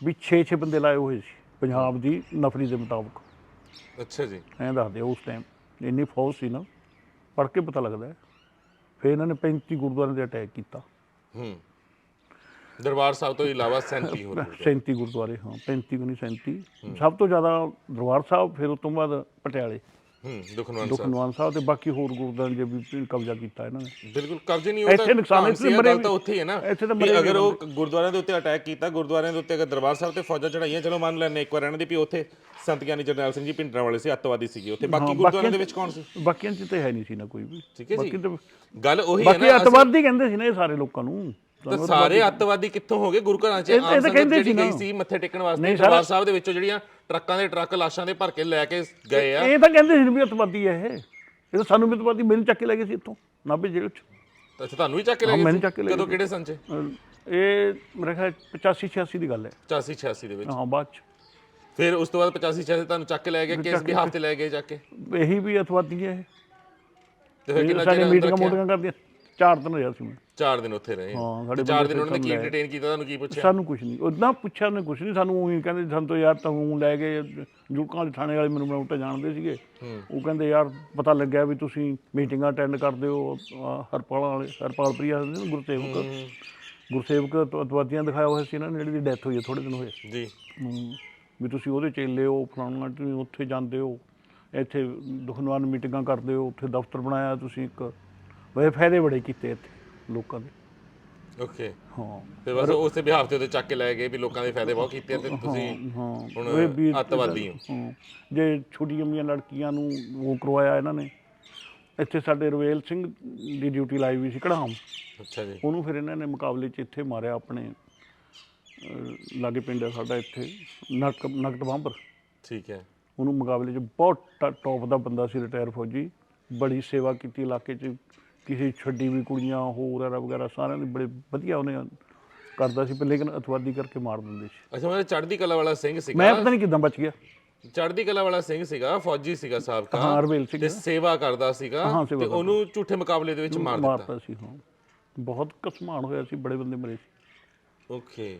ਵੀ 6-6 ਬੰਦੇ ਲਾਏ ਹੋਏ ਸੀ ਪੰਜਾਬ ਦੀ ਨਫਰੀ ਦੇ ਮੁਤਾਬਕ। ਅੱਛਾ ਜੀ। ਐਂ ਦੱਸਦੇ ਉਸ ਟਾਈਮ ਇੰਨੀ ਫੌਜ ਸੀ ਨਾ ਪੜ੍ਹ ਕੇ ਪਤਾ ਲੱਗਦਾ ਫਿਰ ਇਹਨਾਂ ਨੇ 35 ਗੁਰਦੁਆਰਿਆਂ ਤੇ ਅਟੈਕ ਕੀਤਾ। ਹੂੰ। ਦਰਬਾਰ ਸਾਹਿਬ ਤੋਂ ਇਲਾਵਾ 37 ਹੋਰ ਗੁਰਦੁਆਰੇ। 37 ਗੁਰਦੁਆਰੇ ਹਾਂ 35 ਨਹੀਂ 37 ਸਭ ਤੋਂ ਜ਼ਿਆਦਾ ਦਰਬਾਰ ਸਾਹਿਬ ਫਿਰ ਉਸ ਤੋਂ ਬਾਅਦ ਪਟਿਆਲੇ। ਹੂੰ ਦੁਖਨਵਾਨ ਸਾਹਿਬ। ਦੁਖਨਵਾਨ ਸਾਹਿਬ ਤੇ ਬਾਕੀ ਹੋਰ ਗੁਰਦੁਆਰਿਆਂ ਜੇ ਵੀ ਕਬਜ਼ਾ ਕੀਤਾ ਇਹਨਾਂ ਨੇ। ਬਿਲਕੁਲ ਕਬਜ਼ੇ ਨਹੀਂ ਇੱਥੇ ਨੁਕਸਾਨ ਇੱਥੇ ਮਰੇ ਤਾਂ ਉੱਥੇ ਹੀ ਹੈ ਨਾ। ਇੱਥੇ ਤਾਂ ਮਰੇ ਅਗਰ ਉਹ ਗੁਰਦੁਆਰਿਆਂ ਦੇ ਉੱਤੇ ਅਟੈਕ ਕੀਤਾ ਗੁਰਦੁਆਰਿਆਂ ਦੇ ਉੱਤੇ ਅਗਰ ਦਰਬਾਰ ਸਾਹਿਬ ਤੇ ਫੌਜਾਂ ਚੜਾਈਆਂ ਚਲੋ ਮੰਨ ਲੈਣੇ ਇੱਕ ਵਾਰ ਇਹਨਾਂ ਦੀ ਵੀ ਉੱਥੇ ਸੰਤ ਗਿਆਨੀ ਜਰਨੈਲ ਸਿੰਘ ਜੀ ਪਿੰਡਰਾਂ ਵਾਲੇ ਸੀ ਅੱਤਵਾਦੀ ਸੀਗੇ ਉੱਥੇ। ਬਾਕੀ ਗੁਰਦੁਆਰਿਆਂ ਦੇ ਵਿੱਚ ਕੌਣ ਸੀ? ਬਾਕੀਆਂ 'ਚ ਤੇ ਹੈ ਨਹੀਂ ਸੀ ਨਾ ਕੋਈ ਵੀ। ਠੀਕ ਹੈ ਜੀ। ਬਾਕੀ ਤਾਂ ਗੱਲ ਉਹੀ ਹੈ ਬਾਕੀ ਨਾ ਅਤਵਾਦੀ ਕਹਿੰਦੇ ਸੀ ਨਾ ਇਹ ਸਾਰੇ ਲੋਕਾਂ ਨੂੰ। ਤਾਂ ਸਾਰੇ ਅੱਤਵਾਦੀ ਕਿੱਥੋਂ ਹੋ ਗਏ ਗੁਰੂ ਘਰਾਂ 'ਚ ਆਮ ਤਾਂ ਸੰਗਤ ਕਹਿੰਦੇ ਜਿਹੜੀ। ਗਈ ਸੀ ਮੱਥੇ ਟੇਕਣ ਵਾਸਤੇ ਦਰਬਾਰ ਸਾਹਿਬ ਦੇ ਵਿੱਚੋਂ ਜਿਹੜੀਆਂ ਟਰੱਕਾਂ ਦੇ ਟਰੱਕ ਲਾਸ਼ਾਂ ਦੇ ਭਰ ਕੇ ਲੈ ਕੇ ਗਏ ਆ। ਇਹ ਤਾਂ ਕਹਿੰਦੇ ਸੀ ਵੀ ਅਤਵਾਦੀ ਹੈ ਇਹ। ਇਹ ਤਾਂ ਸਾਨੂੰ ਵੀ ਅਤਵਾਦੀ ਮੈਨੂੰ ਚੱਕ ਕੇ ਲੈ ਗਏ ਸੀ ਇੱਥੋਂ ਨਾਭੇ ਜੇਲ੍ਹ 'ਚ। ਅੱਛਾ ਤੁਹਾਨੂੰ ਵੀ ਚੱਕ ਕੇ ਲੈ ਹਾਂ, ਗਏ? ਚੱਕ ਕਦੋਂ ਕਿਹੜੇ ਸੰਨ 'ਚ? ਅਹ ਇਹ ਮੇਰੇ ਖਿਆਲ 85 86 ਦੀ ਗੱਲ ਹੈ। 85 86 ਦੇ ਵਿੱਚ। ਹਾਂ ਬਾਅਦ 'ਚ। ਫਿਰ ਉਸ ਤੋਂ ਬਾਅਦ 85 86 ਤੁਹਾਨੂੰ ਚੱਕ ਕੇ ਲੈ ਗਏ ਕਿਸ ਬਿਹਾਫ ਤੇ ਲੈ ਗਏ ਜਾ ਕੇ? ਇਹੀ ਵੀ ਅਤਵਾਦੀ ਹੈ ਇਹ। ਤੇ ਫਿਰ ਕਿੰਨਾ ਚਿਰ ਮੀਟਿੰਗਾਂ ਮੋਟਿੰਗਾਂ ਕਰਦੀਆਂ ਚਾਰ ਦਿਨ ਰਿਹਾ ਸੀ ਮੈਂ। 4 ਦਿਨ ਉੱਥੇ ਰਹੇ। ਹਾਂ, ਸਾਡੇ ਦਿਨ ਉਹਨਾਂ ਨੇ ਕੀ। ਡਿਟੇਨ ਕੀਤਾ ਤੁਹਾਨੂੰ ਕੀ ਪੁੱਛਿਆ? ਸਾਨੂੰ ਕੁਝ ਨਹੀਂ। ਉਦਾਂ ਪੁੱਛਿਆ ਉਹਨੇ ਕੁਝ ਨਹੀਂ। ਸਾਨੂੰ ਉਹੀ ਕਹਿੰਦੇ ਸਾਨੂੰ ਤਾਂ ਯਾਰ ਤੂੰ ਲੈ ਗਏ ਜੁਲਕਾਂ ਦੇ ਥਾਣੇ ਵਾਲੇ ਮੈਨੂੰ ਬਣਾਉਟਾ ਜਾਣਦੇ ਸੀਗੇ। ਉਹ ਕਹਿੰਦੇ ਯਾਰ ਪਤਾ ਲੱਗਿਆ ਵੀ ਤੁਸੀਂ ਮੀਟਿੰਗਾਂ ਅਟੈਂਡ ਕਰਦੇ ਹੋ ਹਰਪਾਲ ਵਾਲੇ ਹਰਪਾਲ ਪ੍ਰਿਆ ਨੇ ਗੁਰਸੇਵਕ। ਗੁਰਸੇਵਕ ਅਤਵਾਦੀਆਂ ਦਿਖਾਇਆ ਹੋਇਆ ਸੀ ਇਹਨਾਂ ਨੇ ਜਿਹੜੀ ਡੈਥ ਹੋਈ ਹੈ ਥੋੜੇ ਦਿਨ ਹੋਏ। ਜੀ। ਵੀ ਤੁਸੀਂ ਉਹਦੇ ਚੇਲੇ ਹੋ ਫਲਾਣਾ ਤੁਸੀਂ ਉੱਥੇ ਜਾਂਦੇ ਹੋ ਇੱਥੇ ਦੁਖਨਵਾਨ ਮੀਟਿੰਗਾਂ ਕਰਦੇ ਹੋ ਉੱਥੇ ਦਫ਼ਤਰ ਬਣਾਇਆ ਤੁਸੀਂ ਇੱਕ। ਬੜੇ ਫਾਇਦੇ ਬੜੇ ਕੀਤੇ ਇੱਥੇ। ਲੋਕਾਂ ਦੇ। ਓਕੇ ਹਾਂ। ਤੇ ਬਸ ਉਸੇ ਬਿਹਾਫ ਤੇ ਉਹਦੇ ਚੱਕ ਕੇ ਲੈ ਗਏ ਵੀ ਲੋਕਾਂ ਦੇ ਫਾਇਦੇ ਬਹੁਤ ਕੀਤੇ ਆ ਤੇ ਤੁਸੀਂ ਹੁਣ ਅੱਤਵਾਦੀ ਹੋ। ਹਾਂ। ਜੇ ਛੋਟੀਆਂ ਮੀਆਂ ਲੜਕੀਆਂ ਨੂੰ ਉਹ ਕਰਵਾਇਆ ਇਹਨਾਂ ਨੇ ਇੱਥੇ ਸਾਡੇ ਰਵੇਲ ਸਿੰਘ ਦੀ ਡਿਊਟੀ ਲਾਈ ਵੀ ਸੀ ਕੜਾਮ ਅੱਛਾ ਜੀ। ਉਹਨੂੰ ਫਿਰ ਇਹਨਾਂ ਨੇ ਮੁਕਾਬਲੇ 'ਚ ਇੱਥੇ ਮਾਰਿਆ ਆਪਣੇ ਅਹ, ਲਾਗੇ ਪਿੰਡ ਹੈ ਸਾਡਾ ਇੱਥੇ ਨਕ ਨਕਟ ਬਾਂਬਰ ਠੀਕ ਹੈ। ਉਹਨੂੰ ਮੁਕਾਬਲੇ 'ਚ ਬਹੁਤ ਟੌਪ ਦਾ ਬੰਦਾ ਸੀ ਰਿਟਾਇਰ ਫੌਜੀ। ਬੜੀ ਸੇਵਾ ਕੀਤੀ ਇਲਾਕੇ 'ਚ। ਕਿਸੇ ਛੱਡੀ ਵੀ ਕੁੜੀਆਂ ਹੋਰ ਵਗੈਰਾ ਵਗੈਰਾ ਸਾਰਿਆਂ ਦੀ ਬੜੇ ਵਧੀਆ ਉਹਨੇ ਕਰਦਾ ਸੀ ਪਰ ਲੇਕਿਨ ਅਤਵਾਦੀ ਕਰਕੇ ਮਾਰ ਦਿੰਦੇ ਸੀ। ਅੱਛਾ ਮੈਂ ਚੜ੍ਹਦੀ ਕਲਾ ਵਾਲਾ ਸਿੰਘ ਮੈਂ ਸੀਗਾ ਪਤਾ ਨਹੀਂ ਕਿਦਾਂ ਬਚ ਗਿਆ। ਚੜ੍ਹਦੀ ਕਲਾ ਵਾਲਾ ਸਿੰਘ ਸੀਗਾ ਫੌਜੀ ਸੀਗਾ ਸਾਬਕਾ। ਹਾਂ ਰਵੇਲ ਸਿੰਘ। ਤੇ ਸੇਵਾ ਕਰਦਾ ਸੀਗਾ ਤੇ। ਉਹਨੂੰ ਝੂਠੇ ਮੁਕਾਬਲੇ ਦੇ ਵਿੱਚ ਮਾਰ ਦਿੱਤਾ। ਮਾਰਤਾ ਸੀ ਹਾਂ। ਬਹੁਤ ਕਸਮਾਨ ਹੋਇਆ ਸੀ ਬੜੇ ਬੰਦੇ ਮਰੇ ਸੀ। ਓਕੇ।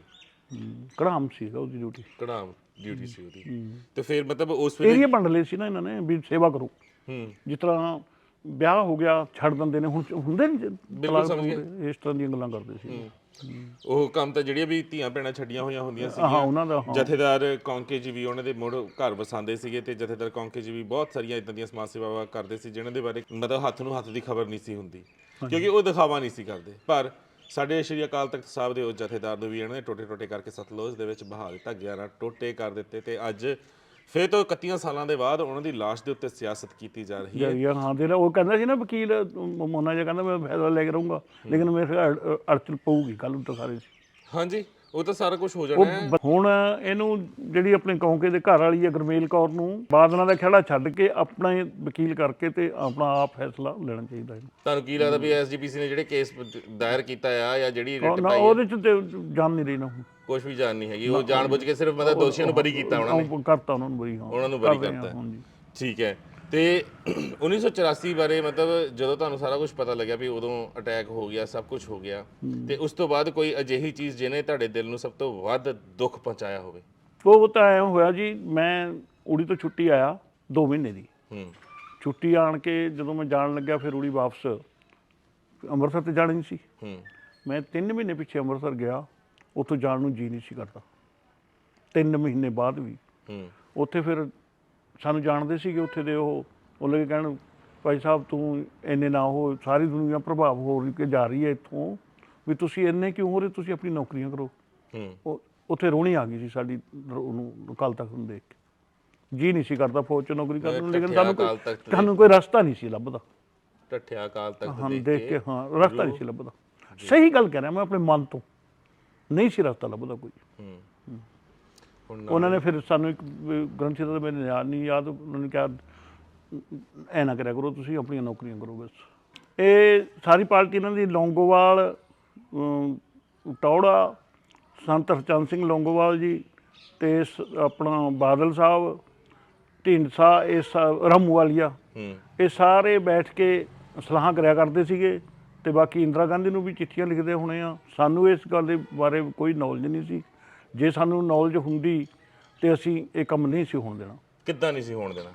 ਕੜਾਮ ਸੀ ਉਹਦੀ ਡਿਊਟੀ। ਕੜਾਮ ਡਿਊਟੀ ਸੀ ਉਹਦੀ। ਤੇ ਫਿਰ ਮਤਲਬ ਉਸ ਵੇਲੇ ਏਰੀਆ ਵੰਡ ਲਏ ਸੀ ਨਾ ਇਹਨਾਂ ਨੇ ਵੀ ਸੇਵਾ ਕਰੋ। ਹੂੰ। ਜਿਸ ਤਰ੍ਹਾਂ ਵਿਆਹ ਹੋ ਗਿਆ ਛੱਡ ਦਿੰਦੇ ਨੇ। ਹੁਣ ਹੁੰਦੇ ਨਹੀਂ ਇਸ ਤਰ੍ਹਾਂ ਦੀਆਂ ਗੱਲਾਂ ਕਰਦੇ ਸੀ। ਉਹ ਕੰਮ ਤਾਂ ਜਿਹੜੀਆਂ ਵੀ ਧੀਆਂ ਭੈਣਾਂ ਛੱਡੀਆਂ ਹੋਈਆਂ ਹੁੰਦੀਆਂ ਸੀ ਹਾਂ ਉਹਨਾਂ ਦਾ ਜਥੇਦਾਰ ਕੌਂਕੇ ਜੀ ਵੀ ਉਹਨਾਂ ਦੇ ਮੁੜ ਘਰ ਵਸਾਉਂਦੇ ਸੀਗੇ ਤੇ ਜਥੇਦਾਰ ਕੌਂਕੇ ਜੀ ਵੀ ਬਹੁਤ ਸਾਰੀਆਂ ਇਦਾਂ ਦੀਆਂ ਸਮਾਜ ਸੇਵਾਵਾਂ ਕਰਦੇ ਸੀ ਜਿਨ੍ਹਾਂ ਦੇ ਬਾਰੇ ਮਤਲਬ ਹੱਥ ਨੂੰ ਹੱਥ ਦੀ ਖਬਰ ਨਹੀਂ ਸੀ ਹੁੰਦੀ। ਕਿਉਂਕਿ ਉਹ ਦਿਖਾਵਾ ਨਹੀਂ ਸੀ ਕਰਦੇ। ਪਰ ਸਾਡੇ ਸ਼੍ਰੀ ਅਕਾਲ ਤਖਤ ਸਾਹਿਬ ਦੇ ਉਹ ਜਥੇਦਾਰ ਨੂੰ ਵੀ ਇਹਨਾਂ ਨੇ ਟੋਟੇ ਟੋਟੇ ਕਰਕੇ ਸਤਲੁਜ ਦੇ ਵਿੱਚ ਬਹਾ ਦਿੱਤਾ 11 ਟੋਟੇ ਕਰ ਦਿੱਤੇ ਤੇ ਅੱਜ ਫਿਰ ਤੋਂ 31 ਸਾਲਾਂ ਦੇ ਬਾਅਦ ਉਹਨਾਂ ਦੀ ਲਾਸ਼ ਦੇ ਉੱਤੇ ਸਿਆਸਤ ਕੀਤੀ ਜਾ ਰਹੀ ਹੈ। ਜਰੀਆ ਹਾਂ ਦੇ ਉਹ ਕਹਿੰਦਾ ਸੀ ਨਾ ਵਕੀਲ ਮੋਨਾ ਜਿਹਾ ਕਹਿੰਦਾ ਮੈਂ ਫੈਸਲਾ ਲੈ ਕੇ ਰਹੂੰਗਾ ਲੇਕਿਨ ਮੇਰੇ ਅੜ- ਅੜਚਨ ਪਊਗੀ ਕੱਲ ਨੂੰ ਤਾਂ ਸਾਰੇ ਹਾਂਜੀ। ਉਹ ਤਾਂ ਸਾਰਾ ਕੁਝ ਹੋ ਜਾਣਾ ਹੈ। ਹੁਣ ਇਹਨੂੰ ਜਿਹੜੀ ਆਪਣੇ ਕੌਂਕੇ ਦੇ ਘਰ ਵਾਲੀ ਹੈ ਗੁਰਮੇਲ ਕੌਰ ਨੂੰ ਬਾਦਲਾਂ ਦਾ ਖੇੜਾ ਛੱਡ ਕੇ ਆਪਣਾ ਹੀ ਵਕੀਲ ਕਰਕੇ ਤੇ ਆਪਣਾ ਆਪ ਫੈਸਲਾ ਲੈਣਾ ਚਾਹੀਦਾ ਹੈ। ਤੁਹਾਨੂੰ ਕੀ ਲੱਗਦਾ ਵੀ ਐਸਜੀਪੀਸੀ ਨੇ ਜਿਹੜੇ ਕੇਸ ਦਾਇਰ ਕੀਤਾ ਆ ਜਾਂ ਜਿਹੜੀ ਰਿਟ ਨਾ ਉਹਦੇ ਚ ਤੇ ਜਾਣ ਨਹੀਂ ਰਹੀ ਨਾ ਕੁਝ ਵੀ ਜਾਣ ਨਹੀਂ ਹੈਗੀ। ਉਹ ਜਾਣਬੁੱਝ ਕੇ ਸਿਰਫ ਮਤਲਬ ਦੋਸ਼ੀਆਂ ਨੂੰ ਬਰੀ ਕੀਤਾ ਉਹਨਾਂ ਨੇ। ਉਹ ਕਰਤਾ ਉਹਨਾਂ ਨੂੰ ਬਰੀ ਹਾਂ। ਉਹਨਾਂ ਨੂੰ ਬਰੀ ਕਰਤਾ। ਹਾਂਜੀ। ਠੀਕ ਹੈ। ਤੇ 1984 ਬਾਰੇ ਮਤਲਬ ਜਦੋਂ ਤੁਹਾਨੂੰ ਸਾਰਾ ਕੁਝ ਪਤਾ ਲੱਗਿਆ ਵੀ ਉਦੋਂ ਅਟੈਕ ਹੋ ਗਿਆ ਸਭ ਕੁਝ ਹੋ ਗਿਆ ਤੇ ਉਸ ਤੋਂ ਬਾਅਦ ਕੋਈ ਅਜਿਹੀ ਚੀਜ਼ ਜਿਹਨੇ ਤੁਹਾਡੇ ਦਿਲ ਨੂੰ ਸਭ ਤੋਂ ਵੱਧ ਦੁੱਖ ਪਹੁੰਚਾਇਆ ਹੋਵੇ? ਉਹ ਤਾਂ ਐਂ ਹੋਇਆ ਜੀ ਮੈਂ ਉੜੀ ਤੋਂ ਛੁੱਟੀ ਆਇਆ 2 ਮਹੀਨੇ ਦੀ। ਹੂੰ। ਛੁੱਟੀ ਆਣ ਕੇ ਜਦੋਂ ਮੈਂ ਜਾਣ ਲੱਗਿਆ ਫਿਰ ਉੜੀ ਵਾਪਸ ਅੰਮ੍ਰਿਤਸਰ ਤੇ ਜਾਣੀ ਸੀ। ਹੂੰ। ਮੈਂ 3 ਮਹੀਨੇ ਪਿੱਛੇ ਅੰਮ੍ਰਿਤਸਰ ਗਿਆ ਉੱਥੋਂ ਜਾਣ ਨੂੰ ਜੀ ਨਹੀਂ ਸੀ ਕਰਦਾ। 3 ਮਹੀਨੇ ਬਾਅਦ ਵੀ। ਹੂੰ। ਉੱਥੇ ਫਿਰ ਸਾਨੂੰ ਜਾਣਦੇ ਸੀਗੇ ਉੱਥੇ ਦੇ ਉਹ ਉਹ ਲੱਗੇ ਕਹਿਣ ਭਾਈ ਸਾਹਿਬ ਤੂੰ ਇੰਨੇ ਨਾ ਹੋ ਸਾਰੀ ਦੁਨੀਆ ਪ੍ਰਭਾਵ ਹੋ ਰਹੀ ਕਿ ਜਾ ਰਹੀ ਹੈ ਇੱਥੋਂ ਵੀ ਤੁਸੀਂ ਇੰਨੇ ਕਿਉਂ ਹੋ ਰਹੇ ਤੁਸੀਂ ਆਪਣੀ ਨੌਕਰੀਆਂ ਕਰੋ। ਹੂੰ। ਉਹ ਉੱਥੇ ਰੋਣੀ ਆ ਗਈ ਸੀ ਸਾਡੀ ਉਹਨੂੰ ਕੱਲ ਤੱਕ ਨੂੰ ਦੇਖ ਕੇ। ਜੀ ਨਹੀਂ ਸੀ ਕਰਦਾ ਫੌਜ ਚ ਨੌਕਰੀ ਕਰਨ ਨੂੰ ਲੇਕਿਨ ਸਾਨੂੰ ਕੋਈ ਸਾਨੂੰ ਕੋਈ ਰਸਤਾ ਨਹੀਂ ਸੀ ਲੱਭਦਾ। ਟੱਠਿਆ ਤਖਤ ਹਾਂ ਦੇਖ ਦੇਖ ਕੇ ਹਾਂ ਰਸਤਾ ਨਹੀਂ ਸੀ ਲੱਭਦਾ। ਸਹੀ ਗੱਲ ਕਹਿ ਰਿਹਾ ਮੈਂ ਆਪਣੇ ਮਨ ਤੋਂ। ਨਹੀਂ ਸੀ ਰਸਤਾ ਲੱਭਦਾ ਕੋਈ। ਹੂੰ। ਉਹਨਾਂ ਨੇ ਫਿਰ ਸਾਨੂੰ ਇੱਕ ਗ੍ਰੰਥੀ ਦਾ ਮੈਨੂੰ ਯਾਦ ਨਹੀਂ ਯਾਦ ਉਹਨਾਂ ਨੇ ਕਿਹਾ ਐ ਨਾ ਕਰਿਆ ਕਰੋ ਤੁਸੀਂ ਆਪਣੀਆਂ ਨੌਕਰੀਆਂ ਕਰੋ ਬਸ। ਇਹ ਸਾਰੀ ਪਾਰਟੀ ਇਹਨਾਂ ਦੀ ਲੌਂਗੋਵਾਲ ਟੌੜਾ ਸੰਤ ਹਰਚੰਦ ਸਿੰਘ ਲੌਂਗੋਵਾਲ ਜੀ ਤੇ ਆਪਣਾ ਬਾਦਲ ਸਾਹਿਬ ਢੀਂਡਸਾ ਇਹ ਰਾਮੂਵਾਲੀਆ ਇਹ ਸਾਰੇ ਬੈਠ ਕੇ ਸਲਾਹਾਂ ਕਰਿਆ ਕਰਦੇ ਸੀਗੇ ਤੇ ਬਾਕੀ ਇੰਦਰਾ ਗਾਂਧੀ ਨੂੰ ਵੀ ਚਿੱਠੀਆਂ ਲਿਖਦੇ ਹੋਣੇ ਆ। ਸਾਨੂੰ ਇਸ ਗੱਲ ਦੇ ਬਾਰੇ ਕੋਈ ਨੌਲੇਜ ਨਹੀਂ ਸੀ। ਜੇ ਸਾਨੂੰ ਨੌਲੇਜ ਹੁੰਦੀ ਤੇ ਅਸੀਂ ਇਹ ਕੰਮ ਨਹੀਂ ਸੀ ਹੋਣ ਦੇਣਾ। ਕਿੱਦਾਂ ਨਹੀਂ ਸੀ ਹੋਣ ਦੇਣਾ?